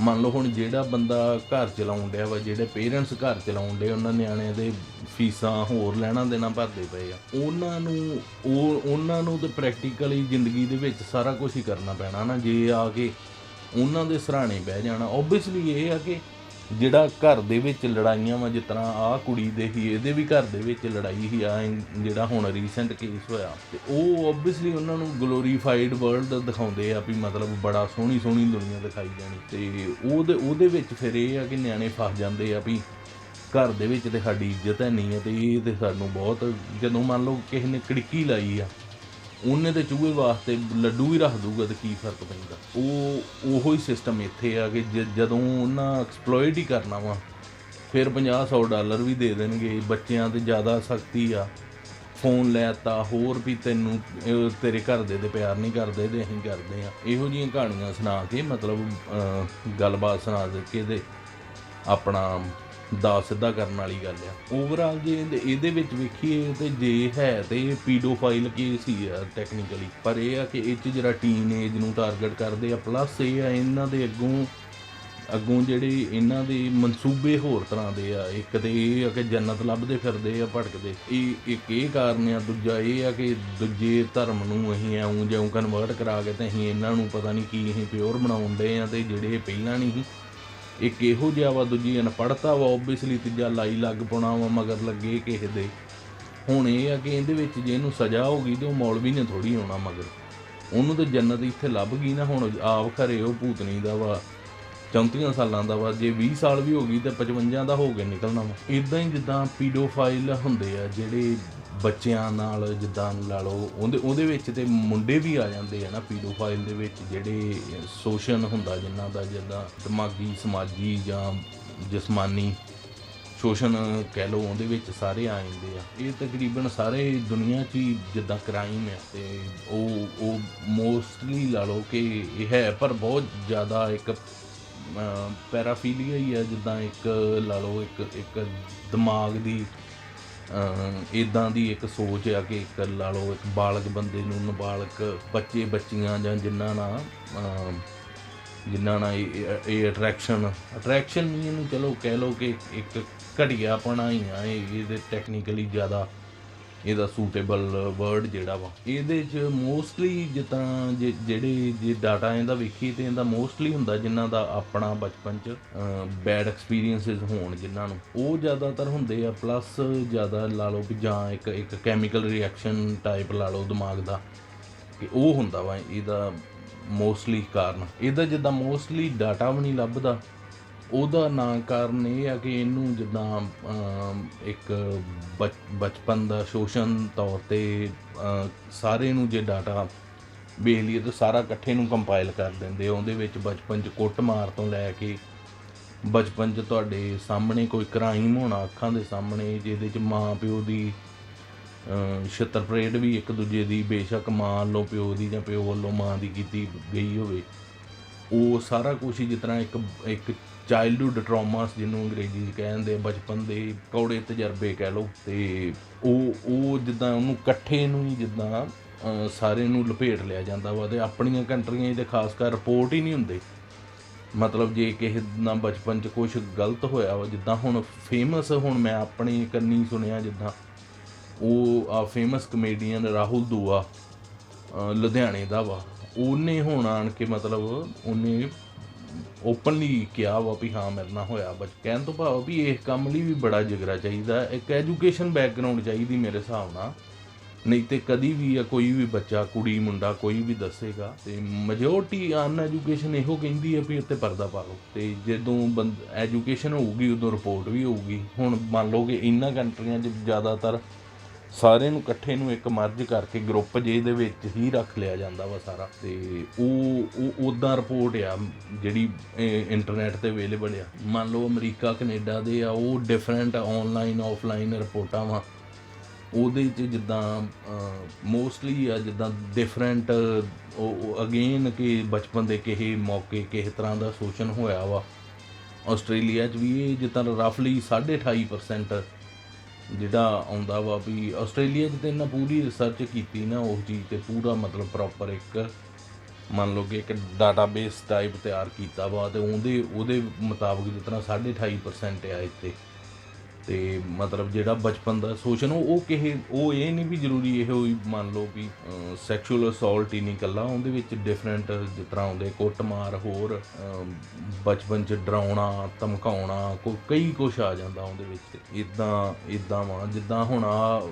ਮੰਨ ਲਓ ਹੁਣ ਜਿਹੜਾ ਬੰਦਾ ਘਰ ਚਲਾਉਣ ਡਿਆ ਵਾ, ਜਿਹੜੇ ਪੇਰੈਂਟਸ ਘਰ ਚਲਾਉਣ ਡੇ ਉਹਨਾਂ ਨਿਆਣਿਆਂ ਦੇ ਫੀਸਾਂ ਹੋਰ ਲੈਣਾ ਦੇਣਾ ਭਰਦੇ ਪਏ ਆ, ਉਹਨਾਂ ਨੂੰ ਉਹ, ਉਹਨਾਂ ਨੂੰ ਤੇ ਪ੍ਰੈਕਟੀਕਲੀ ਜ਼ਿੰਦਗੀ ਦੇ ਵਿੱਚ ਸਾਰਾ ਕੁਝ ਹੀ ਕਰਨਾ ਪੈਣਾ ਨਾ, ਜੇ ਆ ਕੇ ਉਹਨਾਂ ਦੇ ਸਰਾਣੇ ਬਹਿ ਜਾਣਾ। ਓਬਵੀਅਸਲੀ ਇਹ ਆ ਕਿ ਜਿਹੜਾ ਘਰ ਦੇ ਵਿੱਚ ਲੜਾਈਆਂ ਵਾ, ਜਿਸ ਤਰ੍ਹਾਂ ਆਹ ਕੁੜੀ ਦੇ ਹੀ, ਇਹਦੇ ਵੀ ਘਰ ਦੇ ਵਿੱਚ ਲੜਾਈ ਹੀ ਆ ਜਿਹੜਾ ਹੁਣ ਰੀਸੈਂਟ ਕੇਸ ਹੋਇਆ। ਤੇ ਉਹ ਓਬਵੀਅਸਲੀ ਉਹਨਾਂ ਨੂੰ ਗਲੋਰੀਫਾਈਡ ਵਰਲਡ ਦਿਖਾਉਂਦੇ ਆ ਵੀ ਮਤਲਬ ਬੜਾ ਸੋਹਣੀ ਸੋਹਣੀ ਦੁਨੀਆ ਦਿਖਾਈ ਜਾਣੀ। ਤੇ ਉਹਦੇ ਉਹਦੇ ਵਿੱਚ ਫਿਰ ਇਹ ਆ ਕਿ ਨਿਆਣੇ ਫਸ ਜਾਂਦੇ ਆ ਵੀ ਘਰ ਦੇ ਵਿੱਚ ਤੇ ਸਾਡੀ ਇੱਜ਼ਤ ਹੈ ਨਹੀਂ ਹੈ, ਤੇ ਇਹ ਤੇ ਸਾਨੂੰ ਬਹੁਤ, ਜਦੋਂ ਮੰਨ ਲਓ ਕਿਸੇ ਨੇ ਕੜਕੀ ਲਾਈ ਆ ਉਹਨੇ ਤੇ ਚੂਹੇ ਵਾਸਤੇ ਲੱਡੂ ਵੀ ਰੱਖ ਦੂਗਾ ਤੇ ਕੀ ਫ਼ਰਕ ਪੈਂਦਾ। ਉਹ ਉਹੋ ਹੀ ਸਿਸਟਮ ਇੱਥੇ ਆ ਕਿ ਜਦੋਂ ਉਹਨਾਂ ਐਕਸਪਲੋਇਟ ਹੀ ਕਰਨਾ ਵਾ, ਫਿਰ 50 100 ਡਾਲਰ ਵੀ ਦੇ ਦੇਣਗੇ, ਬੱਚਿਆਂ ਤੇ ਜ਼ਿਆਦਾ ਸਖਤੀ ਆ। ਫੋਨ ਲੈਤਾ, ਹੋਰ ਵੀ ਤੈਨੂੰ ਤੇਰੇ ਘਰ ਦੇ ਤੇ ਪਿਆਰ ਨਹੀਂ ਕਰਦੇ ਤੇ ਅਸੀਂ ਕਰਦੇ ਆ। ਇਹੋ ਜਿਹੀਆਂ ਕਹਾਣੀਆਂ ਸੁਣਾ ਕੇ ਮਤਲਬ ਗੱਲਬਾਤ ਸੁਣਾ ਦੇ ਕੇ ਤੇ ਆਪਣਾ ਦਾ ਸਿੱਧਾ ਕਰਨ ਵਾਲੀ ਗੱਲ ਆ। ਓਵਰਆਲ ਜੇ ਇਹਦੇ- ਵਿੱਚ ਵੇਖੀਏ ਤੇ ਜੇ ਹੈ ਤੇ ਪੀਡੋਫਾਈਲ ਕੇਸ ਹੀ ਆ ਟੈਕਨੀਕਲੀ ਪਰ ਇਹ ਆ ਕਿ ਇਹ ਚ ਜਿਹੜਾ ਟੀਨ ਏਜ ਨੂੰ ਟਾਰਗੇਟ ਕਰਦੇ ਆ ਪਲੱਸ ਇਹ ਆ ਇਹਨਾਂ ਦੇ ਅੱਗੋਂ ਅੱਗੋਂ ਜਿਹੜੇ ਇਹਨਾਂ ਦੇ ਮਨਸੂਬੇ ਹੋਰ ਤਰ੍ਹਾਂ ਦੇ ਆ। ਇੱਕ ਤੇ ਇਹ ਆ ਕਿ ਜੰਨਤ ਲੱਭਦੇ ਫਿਰਦੇ ਆ ਭਟਕਦੇ। ਇਹ ਇੱਕ ਇਹ ਕਾਰਨ ਆ, ਦੂਜਾ ਇਹ ਆ ਕਿ ਦੂਜੇ ਧਰਮ ਨੂੰ ਅਸੀਂ ਐਉਂ ਜਿਉਂ ਕਨਵਰਟ ਕਰਾ ਕੇ ਤੇ ਅਸੀਂ ਇਹਨਾਂ ਨੂੰ ਪਤਾ ਨਹੀਂ ਕੀ ਅਸੀਂ ਪਿਓਰ ਬਣਾਉਂਦੇ ਆ ਤੇ ਜਿਹੜੇ ਪਹਿਲਾਂ ਨਹੀਂ ਸੀ। ਇੱਕ ਇਹੋ ਜਿਹਾ ਵਾ, ਦੂਜੀ ਅਨਪੜਤਾ ਵਾ ਓਬਵੀਅਸਲੀ ਤੀਜਾ ਲਾਈ ਲੱਗ ਪਾਉਣਾ ਵਾ, ਮਗਰ ਲੱਗੇ ਕਿਸੇ ਦੇ। ਹੁਣ ਇਹ ਆ ਕਿ ਇਹਦੇ ਵਿੱਚ ਜੇ ਇਹਨੂੰ ਸਜ਼ਾ ਹੋ ਗਈ ਤੇ ਉਹ ਮੌਲਵੀ ਨੇ ਥੋੜੀ ਆਉਣਾ ਮਗਰ। ਉਹਨੂੰ ਤੇ ਜੰਨਤ ਇੱਥੇ ਲੱਭ ਗਈ ਨਾ, ਹੁਣ ਆਪ ਘਰੇ ਉਹ ਭੂਤਨੀ ਦਾ ਵਾ 34 ਸਾਲਾਂ ਦਾ ਵਾ, ਜੇ 20 ਸਾਲ ਵੀ ਹੋ ਗਈ ਤੇ 55 ਦਾ ਹੋ ਕੇ ਨਿਕਲਣਾ ਵਾ। ਇਦਾਂ ਹੀ ਜਿੱਦਾਂ ਪੀਡੋਫਾਈਲ ਹੁੰਦੇ ਆ, ਜਿਹੜੇ ਬੱਚਿਆਂ ਨਾਲ ਜਿੱਦਾਂ ਲਾ ਲਓ, ਉਹਦੇ ਉਹਦੇ ਵਿੱਚ ਤੇ ਮੁੰਡੇ ਵੀ ਆ ਜਾਂਦੇ ਆ ਨਾ ਪੀਡੋਫਾਈਲ ਦੇ ਵਿੱਚ, ਜਿਹੜੇ ਸ਼ੋਸ਼ਣ ਹੁੰਦਾ ਜਿਨ੍ਹਾਂ ਦਾ, ਜਿੱਦਾਂ ਦਿਮਾਗੀ, ਸਮਾਜੀ ਜਾਂ ਜਿਸਮਾਨੀ ਸ਼ੋਸ਼ਣ ਕਹਿ ਲਓ, ਉਹਦੇ ਵਿੱਚ ਸਾਰੇ ਆ ਜਾਂਦੇ ਆ। ਇਹ ਤਕਰੀਬਨ ਸਾਰੇ ਦੁਨੀਆ 'ਚ ਹੀ ਜਿੱਦਾਂ ਕ੍ਰਾਈਮ ਹੈ ਤੇ ਉਹ ਉਹ ਮੋਸਟਲੀ ਲਾ ਲਓ ਕਿ ਇਹ ਹੈ, ਪਰ ਬਹੁਤ ਜ਼ਿਆਦਾ ਇੱਕ ਪੈਰਾਫੀਲੀਆ ਹੀ ਹੈ ਜਿੱਦਾਂ ਇੱਕ ਲਾ ਲਓ, ਇੱਕ ਇੱਕ ਦਿਮਾਗ ਦੀ ਇੱਦਾਂ ਦੀ ਇੱਕ ਸੋਚ ਆ ਕਿ ਇੱਕ ਲਾ ਲਓ ਇੱਕ ਬਾਲਗ ਬੰਦੇ ਨੂੰ ਨਾਬਾਲਗ ਬੱਚੇ ਬੱਚੀਆਂ ਜਾਂ ਜਿਨ੍ਹਾਂ ਨਾਲ ਅਮ, ਜਿਨ੍ਹਾਂ ਨਾਲ ਇਹ- ਇਹ ਅਟਰੈਕਸ਼ਨ ਅਟਰੈਕਸ਼ਨ ਨਹੀਂ ਇਹਨੂੰ ਚਲੋ ਕਹਿ ਲਓ ਕਿ ਇੱਕ ਘਟੀਆਪਣਾ ਹੀ ਆ ਇਹ ਇਹਦੇ ਟੈਕਨੀਕਲੀ ਜ਼ਿਆਦਾ ਇਹਦਾ ਸੂਟੇਬਲ ਵਰਡ ਜਿਹੜਾ ਵਾ, ਇਹਦੇ ਚ ਮੋਸਟਲੀ ਜਿੱਦਾਂ ਜੇ- ਜਿਹੜੇ ਜੇ ਡਾਟਾ ਇਹਦਾ ਵੇਖੀ ਤੇ ਇਹਦਾ ਮੋਸਟਲੀ ਹੁੰਦਾ ਜਿਨ੍ਹਾਂ ਦਾ ਆਪਣਾ ਬਚਪਨ ਚ ਬੈਡ ਐਕਸਪੀਰੀਐਂਸਸ ਹੋਣ ਜਿਨ੍ਹਾਂ ਨੂੰ, ਉਹ ਜ਼ਿਆਦਾਤਰ ਹੁੰਦੇ ਆ ਪਲੱਸ ਜ਼ਿਆਦਾ ਲਾ ਲਓ ਵੀ ਜਾਂ ਇੱਕ ਇੱਕ ਕੈਮੀਕਲ ਰਿਐਕਸ਼ਨ ਟਾਈਪ ਲਾ ਲਓ ਦਿਮਾਗ ਦਾ ਕਿ ਉਹ ਹੁੰਦਾ ਵਾ, ਇਹਦਾ ਮੋਸਟਲੀ ਕਾਰਨ। ਇਹਦਾ ਜਿੱਦਾਂ ਮੋਸਟਲੀ ਡਾਟਾ ਵੀ ਨਹੀਂ ਲੱਭਦਾ ਉਹਦਾ ਨਾਂ ਕਾਰਨ ਇਹ ਆ ਕਿ ਇਹਨੂੰ ਜਿੱਦਾਂ ਇੱਕ ਬਚ- ਬਚਪਨ ਦਾ ਸ਼ੋਸ਼ਣ ਤੌਰ ਤੇ ਸਾਰੇ ਨੂੰ ਜੇ ਡਾਟਾ ਵੇਖ ਲਈਏ ਤਾਂ ਸਾਰਾ ਇਕੱਠੇ ਨੂੰ ਕੰਪਾਈਲ ਕਰ ਦਿੰਦੇ ਉਹਦੇ ਵਿੱਚ ਬਚਪਨ 'ਚ ਕੁੱਟਮਾਰ ਤੋਂ ਲੈ ਕੇ ਬਚਪਨ 'ਚ ਤੁਹਾਡੇ ਸਾਹਮਣੇ ਕੋਈ ਕ੍ਰਾਈਮ ਹੋਣਾ ਅੱਖਾਂ ਦੇ ਸਾਹਮਣੇ ਜਿਹਦੇ 'ਚ ਮਾਂ ਪਿਓ ਦੀ ਅ, ਪਰੇਡ ਵੀ ਇੱਕ ਦੂਜੇ ਦੀ ਬੇਸ਼ੱਕ ਮਾਂ ਵੱਲੋਂ ਪਿਓ ਦੀ ਜਾਂ ਪਿਓ ਵੱਲੋਂ ਮਾਂ ਦੀ ਕੀਤੀ ਗਈ ਹੋਵੇ। ਉਹ ਸਾਰਾ ਕੁਝ ਹੀ ਜਿਸ ਤਰ੍ਹਾਂ ਇੱਕ ਇੱਕ ਚਾਈਲਡਹੂਡ ਟਰਾਮਾਸ ਜਿਹਨੂੰ ਅੰਗਰੇਜ਼ੀ 'ਚ ਕਹਿੰਦੇ ਆ, ਬਚਪਨ ਦੇ ਕੌੜੇ ਤਜਰਬੇ ਕਹਿ ਲਓ, ਤੇ ਉਹ ਉਹ ਜਿੱਦਾਂ ਉਹਨੂੰ ਇਕੱਠੇ ਨੂੰ ਹੀ ਜਿੱਦਾਂ ਸਾਰੇ ਨੂੰ ਲਪੇਟ ਲਿਆ ਜਾਂਦਾ ਵਾ, ਤੇ ਆਪਣੀਆਂ ਕੰਟਰੀਆਂ 'ਚ ਤੇ ਖਾਸ ਕਰ ਰਿਪੋਰਟ ਹੀ ਨਹੀਂ ਹੁੰਦੇ। ਮਤਲਬ ਜੇ ਕਿਸੇ ਨਾਲ ਬਚਪਨ 'ਚ ਕੁਝ ਗਲਤ ਹੋਇਆ ਵਾ, ਜਿੱਦਾਂ ਹੁਣ ਫੇਮਸ ਹੁਣ ਮੈਂ ਆਪਣੀ ਕੰਨੀ ਸੁਣਿਆ ਜਿੱਦਾਂ, ਉਹ ਆ ਫੇਮਸ ਕਮੇਡੀਅਨ ਰਾਹੁਲ ਦੂਆ ਲੁਧਿਆਣੇ ਦਾ ਵਾ। ਉਹਨੇ ਹੁਣ ਆਣ ਕੇ ਮਤਲਬ ਉਹਨੇ ਓਪਨਲੀ ਕਿਹਾ ਵਾ ਵੀ ਹਾਂ ਮੇਰੇ ਨਾਲ ਹੋਇਆ ਬਟ ਕਹਿਣ ਤੋਂ ਭਾਵ ਵੀ ਇਹ ਕੰਮ ਲਈ ਵੀ ਬੜਾ ਜਿਗਰਾ ਚਾਹੀਦਾ ਇੱਕ ਐਜੂਕੇਸ਼ਨ ਬੈਕਗ੍ਰਾਉਂਡ ਚਾਹੀਦੀ ਮੇਰੇ ਹਿਸਾਬ ਨਾਲ। ਨਹੀਂ ਤੇ ਕਦੀ ਵੀ ਆ ਕੋਈ ਵੀ ਬੱਚਾ, ਕੁੜੀ, ਮੁੰਡਾ ਕੋਈ ਵੀ ਦੱਸੇਗਾ ਤੇ ਮੈਜੋਰਟੀ ਅਨ ਐਜੂਕੇਸ਼ਨ ਇਹੋ ਕਹਿੰਦੀ ਹੈ ਵੀ ਉੱਤੇ ਪਰਦਾ ਪਾ ਲਓ। ਤੇ ਜਦੋਂ ਐਜੂਕੇਸ਼ਨ ਹੋਊਗੀ, ਉਦੋਂ ਰਿਪੋਰਟ ਵੀ ਹੋਊਗੀ। ਹੁਣ ਮੰਨ ਲਓ ਕਿ ਇਹਨਾਂ ਕੰਟਰੀਆਂ 'ਚ ਜ਼ਿਆਦਾਤਰ ਸਾਰਿਆਂ ਨੂੰ ਇਕੱਠੇ ਨੂੰ ਇੱਕ ਮਰਜ ਕਰਕੇ ਗਰੁੱਪ ਜੇ ਦੇ ਵਿੱਚ ਹੀ ਰੱਖ ਲਿਆ ਜਾਂਦਾ ਵਾ ਸਾਰਾ। ਤੇ ਉਹ ਉਹ ਉਦਾਂ ਰਿਪੋਰਟ ਆ ਜਿਹੜੀ ਇੰਟਰਨੈਟ ਤੇ ਅਵੇਲੇਬਲ ਆ। ਮੰਨ ਲਓ ਅਮਰੀਕਾ, ਕੈਨੇਡਾ ਦੇ ਆ, ਉਹ ਡਿਫਰੈਂਟ ਆਨਲਾਈਨ ਆਫਲਾਈਨ ਰਿਪੋਰਟਾਂ ਵਾ। ਉਹਦੇ ਚ ਜਿੱਦਾਂ ਮੋਸਟਲੀ ਆ ਜਿੱਦਾਂ ਡਿਫਰੈਂਟ ਅਗੇਨ ਕਿ ਬਚਪਨ ਦੇ ਕਿਸੇ ਮੌਕੇ ਕਿਸੇ ਤਰ੍ਹਾਂ ਦਾ ਸ਼ੋਸ਼ਣ ਹੋਇਆ ਵਾ। ਆਸਟ੍ਰੇਲੀਆ 'ਚ ਵੀ ਇਹ ਜਿੱਦਾਂ ਰਫਲੀ 28% ਜਿਹੜਾ ਆਉਂਦਾ ਵਾ ਵੀ ਆਸਟ੍ਰੇਲੀਆ 'ਚ ਤੇ ਇਹਨਾਂ ਪੂਰੀ ਰਿਸਰਚ ਕੀਤੀ ਨਾ ਉਸ ਚੀਜ਼ ਤੇ ਪੂਰਾ ਮਤਲਬ ਪ੍ਰੋਪਰ ਇੱਕ ਮੰਨ ਲਓ ਕਿ ਇੱਕ ਡਾਟਾਬੇਸ ਟਾਈਪ ਤਿਆਰ ਕੀਤਾ ਵਾ ਤੇ ਉਹਦੇ ਉਹਦੇ ਮੁਤਾਬਕ ਜਿਸ ਤਰ੍ਹਾਂ 28% ਆ ਇੱਥੇ। ਤੇ ਮਤਲਬ ਜਿਹੜਾ ਬਚਪਨ ਦਾ ਸ਼ੋਸ਼ਣ ਉਹ ਉਹ ਕਿਸੇ ਉਹ ਇਹ ਨਹੀਂ ਵੀ ਜ਼ਰੂਰੀ ਇਹੋ ਹੀ ਮੰਨ ਲਓ ਵੀ ਸੈਕਸ਼ੂਅਲ ਅਸੌਲਟ ਹੀ ਨਹੀਂ ਕੱਲਾ ਉਹਦੇ ਵਿੱਚ ਡਿਫਰੈਂਟ ਜਿਸ ਤਰ੍ਹਾਂ ਹੁੰਦੇ, ਕੁੱਟਮਾਰ, ਹੋਰ ਬਚਪਨ ਚ ਡਰਾਉਣਾ, ਧਮਕਾਉਣਾ ਕੋਈ ਕਈ ਕੁਛ ਆ ਜਾਂਦਾ ਉਹਦੇ ਵਿੱਚ। ਇਦਾਂ ਇਦਾਂ ਵਾ, ਜਿੱਦਾਂ ਹੁਣ ਆ,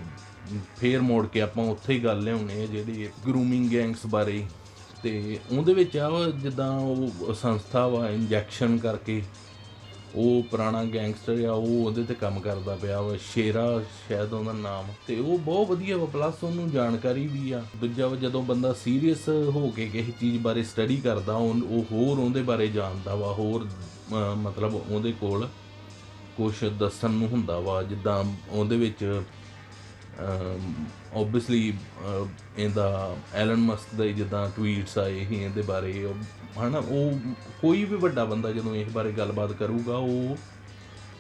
ਫੇਰ ਮੋੜ ਕੇ ਆਪਾਂ ਉੱਥੇ ਹੀ ਗੱਲ ਲਿਆਉਣੇ ਆ ਜਿਹੜੀ ਗਰੂਮਿੰਗ ਗੈਂਗਸ ਬਾਰੇ। ਤੇ ਉਹਦੇ ਵਿੱਚ ਆ ਵਾ, ਜਿੱਦਾਂ ਉਹ ਸੰਸਥਾ ਵਾ ਇੰਜੈਕਸ਼ਨ ਕਰਕੇ ਉਹ ਪੁਰਾਣਾ ਗੈਂਗਸਟਰ ਆ, ਉਹ ਉਹਦੇ ਤੇ ਕੰਮ ਕਰਦਾ ਪਿਆ ਵਾ, ਸ਼ੇਰਾ ਸ਼ਾਇਦ ਉਹਦਾ ਨਾਮ, ਤੇ ਉਹ ਬਹੁਤ ਵਧੀਆ ਵਾ ਪਲੱਸ ਉਹਨੂੰ ਜਾਣਕਾਰੀ ਵੀ ਆ। ਦੂਜਾ ਜਦੋਂ ਬੰਦਾ ਸੀਰੀਅਸ ਹੋ ਕੇ ਕਿਸੇ ਚੀਜ਼ ਬਾਰੇ ਸਟੱਡੀ ਕਰਦਾ, ਉਹ ਉਹ ਹੋਰ ਉਹਦੇ ਬਾਰੇ ਜਾਣਦਾ ਵਾ, ਹੋਰ ਮਤਲਬ ਉਹਦੇ ਕੋਲ ਕੁਝ ਦੱਸਣ ਨੂੰ ਹੁੰਦਾ ਵਾ, ਜਿੱਦਾਂ ਉਹਦੇ ਵਿੱਚ ਆਬਵੀਅਸਲੀ ਇਹਦਾ ਐਲਨ ਮਸਕ ਦਾ ਜਿੱਦਾਂ ਟਵੀਟਸ ਆਏ ਹੀ ਇਹਦੇ ਬਾਰੇ, ਉਹ ਹਨਾ, ਉਹ ਕੋਈ ਵੀ ਵੱਡਾ ਬੰਦਾ ਜਦੋਂ ਇਸ ਬਾਰੇ ਗੱਲਬਾਤ ਕਰੂਗਾ, ਉਹ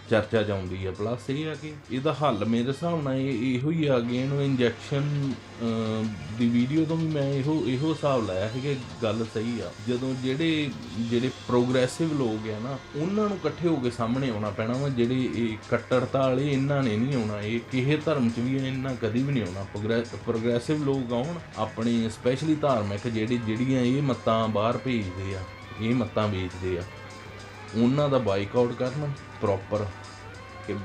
ਚਰਚਾ ਚਾਉਂਦੀ ਹੈ ਪਲੱਸ ਇਹ ਆ ਕਿ ਇਹਦਾ ਹੱਲ ਮੇਰੇ ਹਿਸਾਬ ਨਾਲ ਇਹ ਇਹੋ ਹੀ ਆ ਗਿਆ ਇਹਨੂੰ ਇੰਜੈਕਸ਼ਨ ਦੀ ਵੀਡੀਓ ਤੋਂ ਵੀ ਮੈਂ ਇਹੋ ਇਹੋ ਹਿਸਾਬ ਲਾਇਆ ਸੀ ਕਿ ਗੱਲ ਸਹੀ ਆ। ਜਦੋਂ ਜਿਹੜੇ ਜਿਹੜੇ ਪ੍ਰੋਗਰੈਸਿਵ ਲੋਕ ਆ ਨਾ, ਉਹਨਾਂ ਨੂੰ ਇਕੱਠੇ ਹੋ ਕੇ ਸਾਹਮਣੇ ਆਉਣਾ ਪੈਣਾ ਵਾ, ਜਿਹੜੇ ਇਹ ਕੱਟੜਤਾ ਵਾਲੇ ਇਹਨਾਂ ਨੇ ਨਹੀਂ ਆਉਣਾ, ਇਹ ਕਿਸੇ ਧਰਮ 'ਚ ਵੀ ਇਹਨਾਂ ਕਦੀ ਵੀ ਨਹੀਂ ਆਉਣਾ। ਪ੍ਰੋਗਰੈਸਿਵ ਲੋਕ ਆਉਣ, ਆਪਣੇ ਸਪੈਸ਼ਲੀ ਧਾਰਮਿਕ ਜਿਹੜੇ, ਜਿਹੜੀਆਂ ਇਹ ਮੱਤਾਂ ਬਾਹਰ ਭੇਜਦੇ ਆ, ਇਹ ਮੱਤਾਂ ਵੇਚਦੇ ਆ, ਉਹਨਾਂ ਦਾ ਬਾਈਕਾਟ ਕਰਨ। ਪ੍ਰੋਪਰ ਕਿ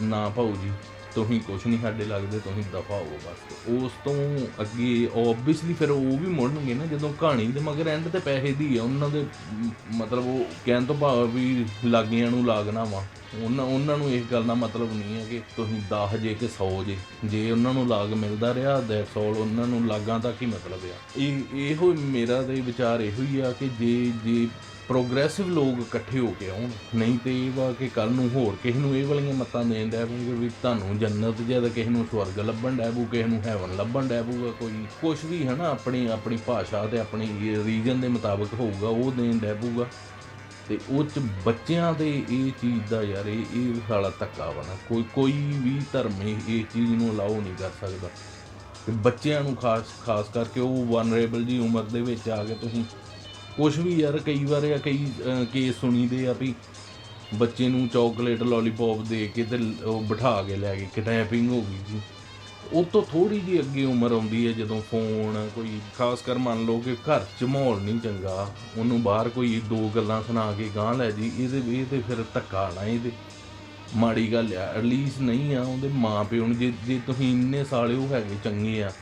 ਨਾ ਭਾਊ ਜੀ। ਤੁਸੀਂ ਕੁਛ ਨਹੀਂ ਸਾਡੇ ਲੱਗਦੇ, ਤੁਸੀਂ ਦਫਾ ਹੋ ਬਸ। ਉਸ ਤੋਂ ਅੱਗੇ ਓਬਵੀਅਸਲੀ ਫਿਰ ਉਹ ਵੀ ਮੁੜਨਗੇ ਨਾ, ਜਦੋਂ ਕਹਾਣੀ ਦੇ ਮਗਰ ਐਂਡ ਤੇ ਪੈਸੇ ਦੀ ਆ, ਉਹਨਾਂ ਦੇ ਮਤਲਬ ਉਹ ਕਹਿਣ ਤੋਂ ਭਾਵ ਵੀ ਲਾਗੀਆਂ ਨੂੰ ਲਾਗਣਾ ਵਾ। ਉਹਨਾਂ ਉਹਨਾਂ ਨੂੰ ਇਸ ਗੱਲ ਦਾ ਮਤਲਬ ਨਹੀਂ ਹੈ ਕਿ ਤੁਸੀਂ 10 ਜੇ ਕਿ 100 ਜੇ। ਜੇ ਉਹਨਾਂ ਨੂੰ ਲਾਗ ਮਿਲਦਾ ਰਿਹਾ ਦੈਟਸ ਆਲ ਉਹਨਾਂ ਨੂੰ ਲਾਗਾਂ ਦਾ ਕੀ ਮਤਲਬ ਆ। ਇਹ, ਇਹੋ ਮੇਰਾ ਦੇ ਵਿਚਾਰ ਇਹੋ ਹੀ ਆ ਕਿ ਜੇ ਜੇ ਪ੍ਰੋਗਰੈਸਿਵ ਲੋਕ ਇਕੱਠੇ ਹੋ ਕੇ ਆਉਣ। ਨਹੀਂ ਤੇ ਇਹ ਵਾ ਕਿ ਕੱਲ ਨੂੰ ਹੋਰ ਕਿਸੇ ਨੂੰ ਇਹ ਵਾਲੀਆਂ ਮੱਤਾਂ ਦੇਣ ਡੈ ਪਊਗੇ ਵੀ ਤੁਹਾਨੂੰ ਜੰਨਤ ਜਦ ਕਿਸੇ ਨੂੰ ਸਵਰਗ ਲੱਭਣ ਡੈ ਪਊ, ਕਿਸੇ ਨੂੰ ਹੈਵਨ ਲੱਭਣ ਡੈ ਪਊਗਾ, ਕੋਈ ਕੁਝ ਵੀ ਹੈ ਨਾ ਆਪਣੀ ਆਪਣੀ ਭਾਸ਼ਾ ਤੇ ਆਪਣੀ ਰੀਜਨ ਦੇ ਮੁਤਾਬਕ ਹੋਊਗਾ, ਉਹ ਦੇਣ ਡੈ ਪਊਗਾ। ਤੇ ਉਹ ਚ ਬੱਚਿਆਂ ਦੇ ਇਹ ਚੀਜ਼ ਦਾ ਯਾਰ, ਇਹ ਇਹ ਸਾਲਾ ਧੱਕਾ ਵਾ ਕੋਈ ਕੋਈ ਵੀ ਧਰਮ ਇਹ ਇਹ ਚੀਜ਼ ਨੂੰ ਅਲਾਉ ਨਹੀਂ ਕਰ ਸਕਦਾ। ਤੇ ਬੱਚਿਆਂ ਨੂੰ ਖਾਸ ਖਾਸ ਕਰਕੇ ਉਹ ਵਨਰੇਬਲ ਜੀ ਉਮਰ ਦੇ ਵਿੱਚ ਆ ਕੇ ਤੁਸੀਂ ਕੁਝ ਵੀ ਯਾਰ, ਕਈ ਵਾਰ ਆ, ਕਈ ਕੇਸ ਸੁਣੀਦੇ ਆ ਵੀ ਬੱਚੇ ਨੂੰ ਚਾਕਲੇਟ ਲੋਲੀਪੌਪ ਦੇ ਕੇ ਤੇ ਉਹ ਬਿਠਾ ਕੇ ਲੈ ਗਏ ਕਿਡਨੈਪਿੰਗ ਹੋ ਗਈ ਜੀ। ਉਹ ਤੋਂ ਥੋੜੀ ਜੀ ਅੱਗੇ ਉਮਰ ਆਉਂਦੀ ਹੈ ਜਦੋਂ ਫੋਨ ਕੋਈ, ਖਾਸ ਕਰ ਮੰਨ ਲਓ ਕਿ ਘਰ 'ਚ ਮਾਹੌਲ ਨਹੀਂ ਚੰਗਾ, ਉਹਨੂੰ ਬਾਹਰ ਕੋਈ ਦੋ ਗੱਲਾਂ ਸੁਣਾ ਕੇ ਗਾਂ ਲੈ ਜੀ ਇਹਦੇ, ਇਹ ਤੇ ਫਿਰ ਧੱਕਾ ਨਾ ਇਹਦੇ। ਮਾੜੀ ਗੱਲ ਆ ਐਟਲੀਸਟ ਨਹੀਂ ਆ, ਉਹਦੇ ਮਾਂ ਪਿਓ ਨੂੰ, ਜੇ ਜੇ ਤੁਸੀਂ ਇੰਨੇ ਸਾਲੇ ਉਹ ਹੈਗੇ ਚੰਗੇ ਆ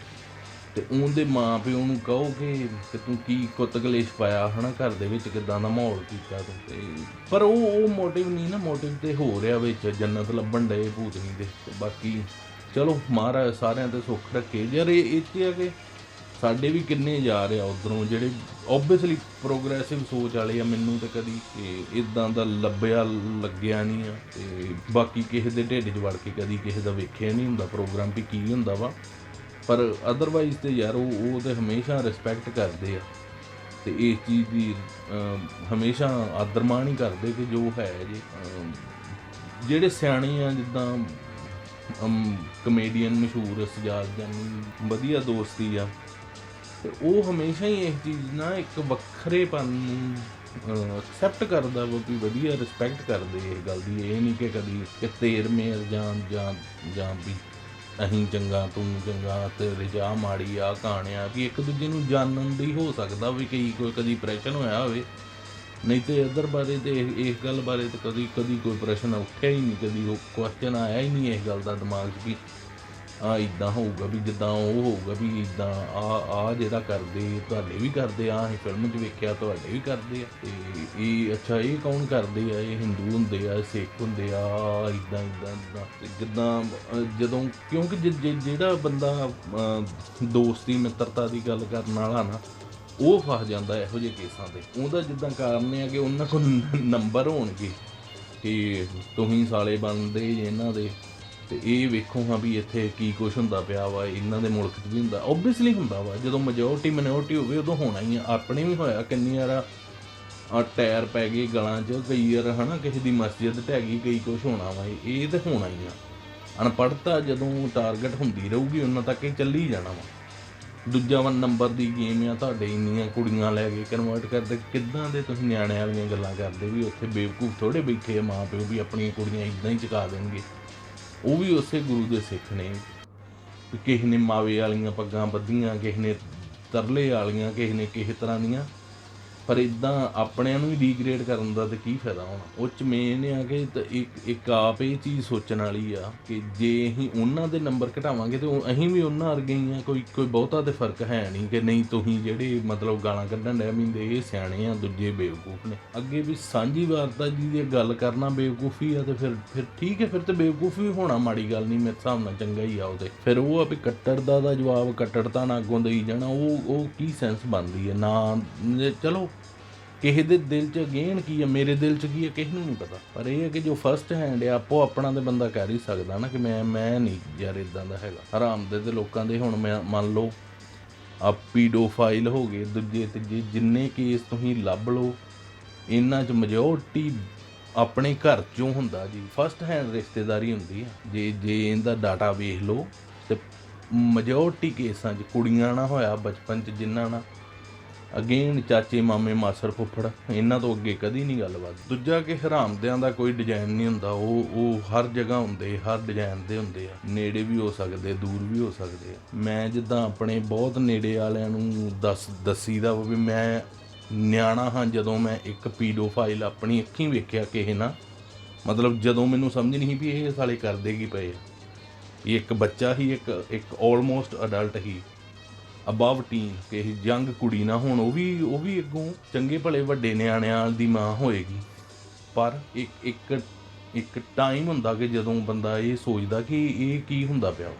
ਤੇ ਉਹਦੇ ਮਾਂ ਪਿਓ ਨੂੰ ਕਹੋ ਕਿ ਕਿ ਤੂੰ ਕੀ ਕੁੱਤ ਕਲੇਸ਼ ਪਾਇਆ, ਹਨਾ, ਘਰ ਦੇ ਵਿੱਚ ਕਿਦਾਂ ਦਾ ਮਾਹੌਲ ਕੀਤਾ ਤੂੰ? ਤੇ ਪਰ ਉਹ ਉਹ ਮੋਟਿਵ ਨਹੀਂ ਨਾ ਮੋਟਿਵ ਤੇ ਹੋ ਰਿਹਾ ਵਿੱਚ, ਜੰਨਤ ਲੱਭਣ ਡਏ ਭੂਤਨੀ ਦੇ, ਤੇ ਬਾਕੀ ਚਲੋ, ਮਹਾਰਾਜ ਸਾਰਿਆਂ ਤੇ ਸੁੱਖ ਰੱਖੇ। ਯਾਰ ਇਹ ਇੱਥੇ ਆ ਕਿ ਸਾਡੇ ਵੀ ਕਿੰਨੇ ਜਾ ਰਹੇ ਆ ਉਧਰੋਂ, ਜਿਹੜੇ ਓਬਵੀਅਸਲੀ ਪ੍ਰੋਗਰੈਸਿਵ ਸੋਚ ਵਾਲੇ ਆ ਮੈਨੂੰ ਤੇ ਕਦੀ ਇਦਾਂ ਦਾ ਲੱਭਿਆ, ਲੱਗਿਆ ਨਹੀਂ ਆ। ਤੇ ਬਾਕੀ ਕਿਸੇ ਦੇ ਢਿੱਡ 'ਚ ਵੜ ਕੇ ਕਦੀ ਕਿਸੇ ਦਾ ਵੇਖਿਆ ਨਹੀਂ ਹੁੰਦਾ ਪ੍ਰੋਗਰਾਮ ਵੀ ਕੀ ਹੁੰਦਾ ਵਾ। ਪਰ ਅਦਰਵਾਈਜ਼ ਤੇ ਯਾਰ ਉਹ ਉਹ ਤੇ ਹਮੇਸ਼ਾ ਰਿਸਪੈਕਟ ਕਰਦੇ ਆ। ਤੇ ਇਸ ਚੀਜ਼ ਦੀ ਅਮ, ਹਮੇਸ਼ਾ ਆਦਰਮਾਨ ਹੀ ਕਰਦੇ ਕਿ ਜੋ ਹੈ ਜੀ ਜਿਹੜੇ ਸਿਆਣੇ ਆ ਜਿੱਦਾਂ ਕਮੇਡੀਅਨ ਮਸ਼ਹੂਰ ਸਜਾਦ ਜਾਨੀ ਵਧੀਆ ਦੋਸਤੀ ਆ ਤੇ ਉਹ ਹਮੇਸ਼ਾ ਹੀ ਇਸ ਚੀਜ਼ ਨਾਲ ਇੱਕ ਵੱਖਰੇਪਨ ਨੂੰ ਐਕਸੈਪਟ ਕਰਦਾ ਵਾ ਵੀ ਵਧੀਆ ਰਿਸਪੈਕਟ ਕਰਦੇ ਇਹ ਗੱਲ ਦੀ। ਇਹ ਨਹੀਂ ਕਿ ਕਦੀ ਕਿ ਤੇਰ ਮੇਰ ਜਾਂ ਜਾਂ ਜਾਂ ਵੀ ਅਸੀਂ ਚੰਗਾ, ਤੂੰ ਚੰਗਾ ਤੇ ਰਜਾ ਮਾੜੀ ਆ ਕਹਾਣਿਆ ਵੀ ਇੱਕ ਦੂਜੇ ਨੂੰ ਜਾਣਨ ਦੀ ਹੋ ਸਕਦਾ ਵੀ ਕਈ ਕੋਈ ਕਦੀ ਪ੍ਰੈਸ਼ਨ ਹੋਇਆ ਹੋਵੇ। ਨਹੀਂ ਤੇ ਅਦਰ ਬਾਰੇ ਤੇ ਇਹ- ਇਸ ਗੱਲ ਬਾਰੇ ਤੇ ਕਦੀ ਕਦੀ ਕੋਈ ਪ੍ਰਸ਼ਨ ਉੱਠਿਆ ਹੀ ਨਹੀਂ, ਕਦੀ ਉਹ ਕੁਐਸਚਨ ਆਇਆ ਹੀ ਨਹੀਂ ਇਸ ਗੱਲ ਦਾ ਦਿਮਾਗ 'ਚ ਵੀ ਆ ਇਦਾਂ ਹੋਊਗਾ ਵੀ ਜਿੱਦਾਂ ਉਹ ਹੋਊਗਾ ਵੀ ਇਦਾਂ ਆ ਆ ਜਿਹੜਾ ਕਰਦੇ, ਤੁਹਾਡੇ ਵੀ ਕਰਦੇ ਆ, ਅਸੀਂ ਫਿਲਮ 'ਚ ਵੇਖਿਆ, ਤੁਹਾਡੇ ਵੀ ਕਰਦੇ ਆ। ਤੇ ਇਹ ਅੱਛਾ, ਇਹ ਕੌਣ ਕਰਦੇ ਆ? ਇਹ ਹਿੰਦੂ ਹੁੰਦੇ ਆ ਸਿੱਖ ਹੁੰਦੇ ਆ ਇਦਾਂ ਇਦਾਂ ਇਦਾਂ ਤੇ ਜਿੱਦਾਂ ਜਦੋਂ, ਕਿਉਂਕਿ ਜਿ- ਜਿਹੜਾ ਬੰਦਾ ਦੋਸਤੀ, ਮਿੱਤਰਤਾ ਦੀ ਗੱਲ ਕਰਨ ਵਾਲਾ ਨਾ, ਉਹ ਫਸ ਜਾਂਦਾ ਇਹੋ ਜਿਹੇ ਕੇਸਾਂ ਤੇ। ਉਹਦਾ ਜਿੱਦਾਂ ਕਾਰਨ ਇਹ ਆ ਕਿ ਉਹਨਾਂ ਕੋਲ ਨੰਬਰ ਹੋਣਗੇ ਕਿ ਤੁਸੀਂ ਸਾਲੇ ਬਣਦੇ, ਇਹਨਾਂ ਦੇ। ਤੇ ਇਹ ਵੇਖੋ ਹਾਂ ਵੀ ਇੱਥੇ ਕੀ ਕੁਝ ਹੁੰਦਾ ਪਿਆ ਵਾ, ਇਹਨਾਂ ਦੇ ਮੁਲਕ 'ਚ ਵੀ ਹੁੰਦਾ ਓਬਵੀਅਸਲੀ ਹੁੰਦਾ ਵਾ। ਜਦੋਂ ਮੈਜੋਰਟੀ ਮਿਨੋਰਟੀ ਹੋਵੇ, ਉਦੋਂ ਹੋਣਾ ਹੀ ਆ। ਆਪਣੇ ਵੀ ਹੋਇਆ, ਕਿੰਨੀ ਵਾਰ ਆ ਟਾਇਰ ਪੈ ਗਏ ਗਲਾਂ 'ਚ, ਕਈ ਵਾਰ ਹਨਾ ਕਿਸੇ ਦੀ ਮਸਜਿਦ ਢਹਿ ਗਈ, ਕਈ ਕੁਝ ਹੋਣਾ ਵਾ, ਇਹ- ਇਹ ਤੇ ਹੋਣਾ ਹੀ ਆ। ਅਨਪੜ੍ਹਤਾ ਜਦੋਂ ਟਾਰਗੇਟ ਹੁੰਦੀ ਰਹੂਗੀ, ਉਹਨਾਂ ਤੱਕ ਇਹ ਚੱਲੀ ਜਾਣਾ ਵਾ। ਦੂਜਾ ਵਨ ਨੰਬਰ ਦੀ ਗੇਮ ਆ, ਤੁਹਾਡੇ ਇੰਨੀਆਂ ਕੁੜੀਆਂ ਲੈ ਕੇ ਕਨਵਰਟ ਕਰਦੇ, ਕਿੱਦਾਂ ਦੇ ਤੁਸੀਂ ਨਿਆਣਿਆਂ ਵਾਲੀਆਂ ਗੱਲਾਂ ਕਰਦੇ ਵੀ ਉੱਥੇ ਬੇਵਕੂਫ ਥੋੜੇ ਬੈਠੇ ਆ, ਮਾਂ ਪਿਓ ਵੀ ਆਪਣੀਆਂ ਕੁੜੀਆਂ ਇਦਾਂ ਹੀ ਚੁਕਾ ਦੇਣਗੇ। ਉਹ ਵੀ ਉਸੇ ਗੁਰੂ ਦੇ ਸਿੱਖ ਨੇ। ਵੀ ਕਿਸੇ ਨੇ ਮਾਵੇ ਵਾਲੀਆਂ ਪੱਗਾਂ ਬੱਧੀਆਂ, ਕਿਸੇ ਨੇ ਤਰਲੇ ਵਾਲੀਆਂ, ਕਿਸੇ ਨੇ ਕਿਸੇ ਤਰ੍ਹਾਂ ਦੀਆਂ। ਪਰ ਇਦਾਂ ਆਪਣਿਆਂ ਨੂੰ ਹੀ ਡੀਗ੍ਰੇਡ ਕਰਨ ਦਾ ਤੇ ਕੀ ਫਾਇਦਾ ਹੋਣਾ? ਉਹ ਚ ਮੇਨ ਆ ਕਿ ਇੱਕ ਇੱਕ ਆਪ ਇਹ ਚੀਜ਼ ਸੋਚਣ ਵਾਲੀ ਆ ਕਿ ਜੇ ਅਸੀਂ ਉਹਨਾਂ ਦੇ ਨੰਬਰ ਘਟਾਵਾਂਗੇ ਤੇ ਅਸੀਂ ਵੀ ਉਹਨਾਂ ਵਰਗੇ ਹੀ ਆ, ਕੋਈ ਕੋਈ ਬਹੁਤਾ ਤੇ ਫ਼ਰਕ ਹੈ ਨਹੀਂ ਕਿ ਨਹੀਂ ਤੁਸੀਂ ਜਿਹੜੇ ਮਤਲਬ ਗਾਲਾਂ ਕੱਢਣ ਡਿਆ ਮੀਂਦੇ ਇਹ ਸਿਆਣੇ ਆ, ਦੂਜੇ ਬੇਵਕੂਫ ਨੇ। ਅੱਗੇ ਵੀ ਸਾਂਝੀ ਵਾਰਤਾ ਜੀ ਦੀ ਗੱਲ ਕਰਨਾ ਬੇਵਕੂਫੀ ਆ ਤੇ ਫਿਰ ਫਿਰ ਠੀਕ ਹੈ, ਫਿਰ ਤੇ ਬੇਵਕੂਫੀ ਹੋਣਾ ਮਾੜੀ ਗੱਲ ਨਹੀਂ, ਮੇਰੇ ਹਿਸਾਬ ਨਾਲ ਚੰਗਾ ਹੀ ਆ ਉਹਦੇ ਫਿਰ ਉਹ ਆ ਵੀ ਕੱਟੜਦਾ ਦਾ ਜਵਾਬ ਕੱਟੜਤਾ ਨਾਲ ਅੱਗੋਂ ਦੇਈ ਜਾਣਾ, ਉਹ ਉਹ ਕੀ ਸੈਂਸ ਬਣਦੀ ਹੈ? ਨਾ ਚਲੋ ਕਿਸੇ ਦੇ ਦਿਲ 'ਚ ਗੇਨ ਕੀ ਹੈ ਮੇਰੇ ਦਿਲ 'ਚ ਕੀ ਹੈ ਕਿਸੇ ਨੂੰ ਨਹੀਂ ਪਤਾ। ਪਰ ਇਹ ਹੈ ਕਿ ਜੋ ਫਰਸਟ ਹੈਂਡ ਹੈ ਆਪੋ ਆਪਣਾ ਤੇ ਬੰਦਾ ਕਹਿ ਹੀ ਸਕਦਾ ਨਾ ਕਿ ਮੈਂ ਮੈਂ ਨਹੀਂ ਯਾਰ ਇਦਾਂ ਦਾ ਹੈਗਾ। ਹਰਾਮ ਦੇ ਤੇ ਲੋਕਾਂ ਦੇ ਹੁਣ ਮੈਂ ਮੰਨ ਲਓ ਆ ਪੀਡੋਫਾਈਲ ਹੋ ਗਏ, ਦੂਜੇ ਤੀਜੇ ਜਿੰਨੇ ਕੇਸ ਤੁਸੀਂ ਲੱਭ ਲਓ, ਇਹਨਾਂ 'ਚ ਮੈਜੋਰਟੀ ਆਪਣੇ ਘਰ 'ਚੋਂ ਹੁੰਦਾ ਜੀ। ਫਸਟ ਹੈਂਡ ਰਿਸ਼ਤੇਦਾਰੀ ਹੁੰਦੀ ਆ। ਜੇ ਜੇ ਇਹਦਾ ਡਾਟਾ ਵੇਖ ਲਓ, ਤੇ ਮੈਜੋਰਟੀ ਕੇਸਾਂ 'ਚ ਕੁੜੀਆਂ ਨਾਲ ਹੋਇਆ, ਬਚਪਨ 'ਚ ਜਿਨ੍ਹਾਂ ਨਾਲ ਅਗੇਨ ਚਾਚੇ, ਮਾਮੇ ਮਾਸਰ ਫੁੱਫੜ, ਇਹਨਾਂ ਤੋਂ ਅੱਗੇ ਕਦੀ ਨਹੀਂ ਗੱਲਬਾਤ। ਦੂਜਾ ਕਿ ਹਰਾਮਦਿਆਂ ਦਾ ਕੋਈ ਡਿਜ਼ਾਈਨ ਨਹੀਂ ਹੁੰਦਾ, ਉਹ ਉਹ ਹਰ ਜਗ੍ਹਾ ਹੁੰਦੇ, ਹਰ ਡਿਜ਼ਾਈਨ ਦੇ ਹੁੰਦੇ ਆ। ਨੇੜੇ ਵੀ ਹੋ ਸਕਦੇ, ਦੂਰ ਵੀ ਹੋ ਸਕਦੇ ਆ। ਮੈਂ ਜਿੱਦਾਂ ਆਪਣੇ ਬਹੁਤ ਨੇੜੇ ਵਾਲਿਆਂ ਨੂੰ ਦੱਸ ਦੱਸੀਦਾ ਵਾ ਵੀ ਮੈਂ ਨਿਆਣਾ ਹਾਂ, ਜਦੋਂ ਮੈਂ ਇੱਕ ਪੀਡੋਫਾਈਲ ਆਪਣੀ ਅੱਖੀਂ ਵੇਖਿਆ ਕਿਸੇ ਨਾ ਮਤਲਬ ਜਦੋਂ ਮੈਨੂੰ ਸਮਝ ਨਹੀਂ ਵੀ ਇਹ ਸਾਲੇ ਕਰਦੇ ਕੀ ਪਏ ਆ। ਇਹ ਇੱਕ ਬੱਚਾ ਹੀ, ਇੱਕ ਇੱਕ ਆਲਮੋਸਟ ਅਡਲਟ ਹੀ। ਅਬਵ ਟੀਨ ਕਿ ਯੰਗ ਕੁੜੀ ਨਾ ਹੋਣ, ਉਹ ਵੀ ਉਹ ਵੀ ਅੱਗੋਂ ਚੰਗੇ ਭਲੇ ਵੱਡੇ ਨਿਆਣਿਆਂ ਦੀ ਮਾਂ ਹੋਏਗੀ। ਪਰ ਇੱਕ ਇੱਕ ਇੱਕ ਟਾਈਮ ਹੁੰਦਾ ਕਿ ਜਦੋਂ ਬੰਦਾ ਇਹ ਸੋਚਦਾ ਕਿ ਇਹ ਕੀ ਹੁੰਦਾ ਪਿਆ ਵਾ।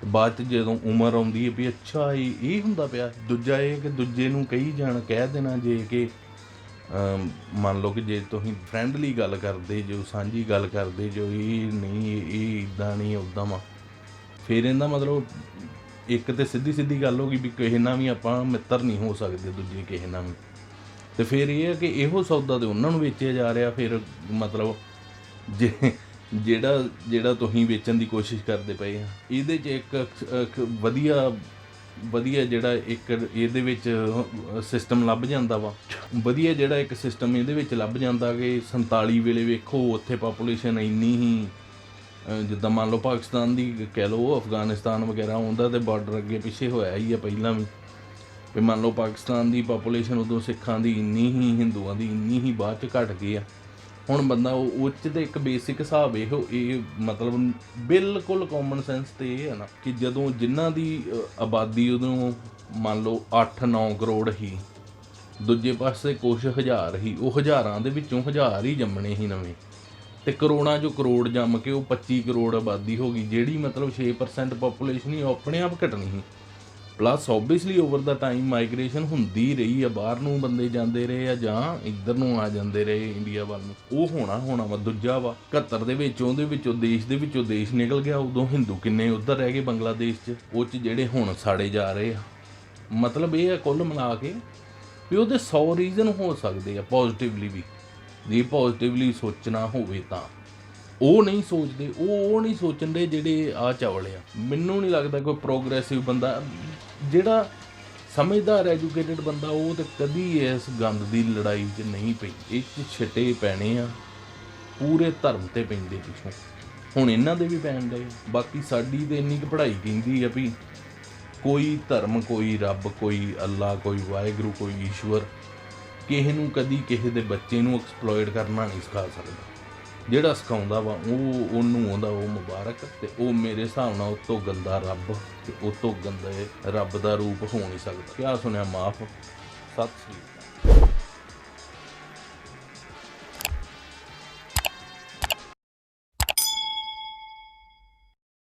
ਤੇ ਬਾਅਦ ਚ ਜਦੋਂ ਉਮਰ ਆਉਂਦੀ ਹੈ ਵੀ ਅੱਛਾ, ਇਹ ਇਹ ਹੁੰਦਾ ਪਿਆ। ਦੂਜਾ ਇਹ ਕਿ ਦੂਜੇ ਨੂੰ ਕਹੀ ਜਾਣ, ਕਹਿ ਦੇਣਾ ਜੇ ਕਿ ਮੰਨ ਲਓ ਕਿ ਜੇ ਤੁਸੀਂ ਫਰੈਂਡਲੀ ਗੱਲ ਕਰਦੇ, ਜੋ ਸਾਂਝੀ ਗੱਲ ਕਰਦੇ, ਜੋ ਇਹ ਨਹੀਂ, ਇਹ- ਇਹ ਇਦਾਂ ਨਹੀਂ ਉਦਾਂ ਵਾ। ਫਿਰ ਇਹਦਾ ਮਤਲਬ ਇੱਕ ਤੇ ਸਿੱਧੀ ਸਿੱਧੀ ਗੱਲ ਹੋ ਗਈ ਵੀ ਕਿਸੇ ਨਾਲ ਵੀ ਆਪਾਂ ਮਿੱਤਰ ਨਹੀਂ ਹੋ ਸਕਦੇ, ਦੂਜੇ ਕਿਸੇ ਨਾਲ ਵੀ। ਤੇ ਫਿਰ ਇਹ ਹੈ ਕਿ ਇਹੋ ਸੌਦਾ ਤੇ ਉਹਨਾਂ ਨੂੰ ਵੇਚਿਆ ਜਾ ਰਿਹਾ, ਫਿਰ ਮਤਲਬ ਜੇ ਜਿਹੜਾ ਜਿਹੜਾ ਤੁਸੀਂ ਵੇਚਣ ਦੀ ਕੋਸ਼ਿਸ਼ ਕਰਦੇ ਪਏ ਆ, ਇਹਦੇ 'ਚ ਇੱਕ ਵਧੀਆ ਵਧੀਆ ਜਿਹੜਾ ਇੱਕ ਇਹਦੇ ਵਿੱਚ ਸਿਸਟਮ ਲੱਭ ਜਾਂਦਾ ਵਾ। ਵਧੀਆ ਜਿਹੜਾ ਇੱਕ ਸਿਸਟਮ ਇਹਦੇ ਵਿੱਚ ਲੱਭ ਜਾਂਦਾ ਕਿ 47 ਵੇਲੇ ਵੇਖੋ, ਉੱਥੇ ਪਾਪੂਲੇਸ਼ਨ ਇੰਨੀ ਹੀ ਜਿੱਦਾਂ ਮੰਨ ਲਓ ਪਾਕਿਸਤਾਨ ਦੀ ਕਹਿ ਲਓ ਅਫਗਾਨਿਸਤਾਨ ਵਗੈਰਾ ਹੁੰਦਾ ਤੇ ਬਾਰਡਰ ਅੱਗੇ ਪਿੱਛੇ ਹੋਇਆ ਹੀ ਆ ਪਹਿਲਾਂ ਵੀ। ਵੀ ਮੰਨ ਲਓ ਪਾਕਿਸਤਾਨ ਦੀ ਪਾਪੂਲੇਸ਼ਨ ਉਦੋਂ ਸਿੱਖਾਂ ਦੀ ਇੰਨੀ ਹੀ, ਹਿੰਦੂਆਂ ਦੀ ਇੰਨੀ ਹੀ ਬਾਅਦ ਚ ਘਟ ਗਈ ਆ। ਹੁਣ ਬੰਦਾ ਉਹ ਉਹ 'ਚ ਤੇ ਇੱਕ ਬੇਸਿਕ ਹਿਸਾਬ ਇਹੋ, ਇਹ ਮਤਲਬ ਬਿਲਕੁਲ ਕਾਮਨ ਸੈਂਸ ਤੇ ਇਹ ਹੈ ਨਾ ਕਿ ਜਦੋਂ ਜਿਨ੍ਹਾਂ ਦੀ ਆਬਾਦੀ ਉਦੋਂ ਮੰਨ ਲਓ 8-9 ਕਰੋੜ ਹੀ, ਦੂਜੇ ਪਾਸੇ ਕੁਛ ਹਜ਼ਾਰ ਹੀ, ਉਹ ਹਜ਼ਾਰਾਂ ਦੇ ਵਿੱਚੋਂ ਹਜ਼ਾਰ ਹੀ ਜੰਮਣੇ ਹੀ ਨਵੇਂ। ਤੇ ਕਰੋੜਾਂ ਜੋ ਕਰੋੜ ਜੰਮ ਕੇ ਉਹ 25 ਕਰੋੜ ਆਬਾਦੀ ਹੋ ਗਈ, ਜਿਹੜੀ ਮਤਲਬ 6% ਪੋਪੂਲੇਸ਼ਨ ਹੀ ਉਹ ਆਪਣੇ ਆਪ ਘਟਣੀ ਸੀ। ਪਲੱਸ ਆਬਵੀਅਸਲੀ ਓਵਰ ਦਾ ਟਾਈਮ ਮਾਈਗ੍ਰੇਸ਼ਨ ਹੁੰਦੀ ਰਹੀ ਆ, ਬਾਹਰ ਨੂੰ ਬੰਦੇ ਜਾਂਦੇ ਰਹੇ ਆ ਜਾਂ ਇੱਧਰ ਨੂੰ ਆ ਜਾਂਦੇ ਰਹੇ ਇੰਡੀਆ ਵੱਲ ਨੂੰ। ਉਹ ਹੋਣਾ ਹੋਣਾ ਵਾ, ਦੂਜਾ ਵਾ 71 ਦੇ ਵਿੱਚ, ਉਹਦੇ ਵਿੱਚੋਂ ਦੇਸ਼ ਦੇ ਵਿੱਚੋਂ ਦੇਸ਼ ਨਿਕਲ ਗਿਆ, ਉਦੋਂ ਹਿੰਦੂ ਕਿੰਨੇ ਉੱਧਰ ਰਹਿ ਗਏ ਬੰਗਲਾਦੇਸ਼ 'ਚ, ਉਹ 'ਚ ਜਿਹੜੇ ਹੁਣ ਸਾੜੇ ਜਾ ਰਹੇ ਆ। ਮਤਲਬ ਇਹ ਆ ਕੁੱਲ ਮਿਲਾ ਕੇ ਵੀ ਉਹਦੇ 100 ਰੀਜ਼ਨ ਹੋ ਸਕਦੇ ਆ ਪੋਜ਼ਿਟਿਵਲੀ ਵੀ। ਜੇ ਪੋਜ਼ਿਟਿਵਲੀ ਸੋਚਣਾ ਹੋਵੇ ਤਾਂ। ਉਹ ਨਹੀਂ ਸੋਚਦੇ, ਉਹ ਉਹ ਨਹੀਂ ਸੋਚਣ ਦੇ ਜਿਹੜੇ ਆ ਚਾਵਲ ਆ। ਮੈਨੂੰ ਨਹੀਂ ਲੱਗਦਾ ਕੋਈ ਪ੍ਰੋਗਰੈਸਿਵ ਬੰਦਾ, ਜਿਹੜਾ ਸਮਝਦਾਰ ਐਜੂਕੇਟਿਡ ਬੰਦਾ, ਉਹ ਤੇ ਕਦੀ ਇਸ ਗੰਦ ਦੀ ਲੜਾਈ 'ਚ ਨਹੀਂ ਪਈ ਇਹ ਛਿੱਟੇ ਪੈਣੇ ਆ, ਪੂਰੇ ਧਰਮ ਤੇ ਪੈਂਦੇ ਪਿੱਛੋਂ। ਹੁਣ ਇਹਨਾਂ ਦੇ ਵੀ ਪੈਣ ਡਏ ਬਾਕੀ ਸਾਡੀ ਤੇ ਇੰਨੀ ਕੁ ਪੜ੍ਹਾਈ ਕਹਿੰਦੀ ਆ ਵੀ ਕੋਈ ਧਰਮ, ਕੋਈ ਰੱਬ, ਕੋਈ ਅੱਲਾ ਕੋਈ ਵਾਹਿਗੁਰੂ, ਕੋਈ ਈਸ਼ਵਰ ਕਿਸੇ ਨੂੰ ਕਦੀ ਕਿਸੇ ਦੇ ਬੱਚੇ ਨੂੰ ਐਕਸਪਲੋਇਟ ਕਰਨਾ ਨਹੀਂ ਸਿਖਾ ਸਕਦਾ। ਜਿਹੜਾ ਸਿਖਾਉਂਦਾ ਵਾ, ਉਹ ਉਹਨੂੰ ਆਉਂਦਾ, ਉਹ ਮੁਬਾਰਕ ਤੇ ਉਹ ਮੇਰੇ ਹਿਸਾਬ ਨਾਲ ਉਹ ਤੋਂ ਗੰਦਾ ਰੱਬ ਤੇ ਉਹ ਤੋਂ ਗੰਦੇ ਰੱਬ ਦਾ ਰੂਪ ਹੋ ਨਹੀਂ ਸਕਦਾ। ਕਿਆ ਸੁਣਿਆ, ਮਾਫ। ਸਤਿ ਸ੍ਰੀ ਅਕਾਲ।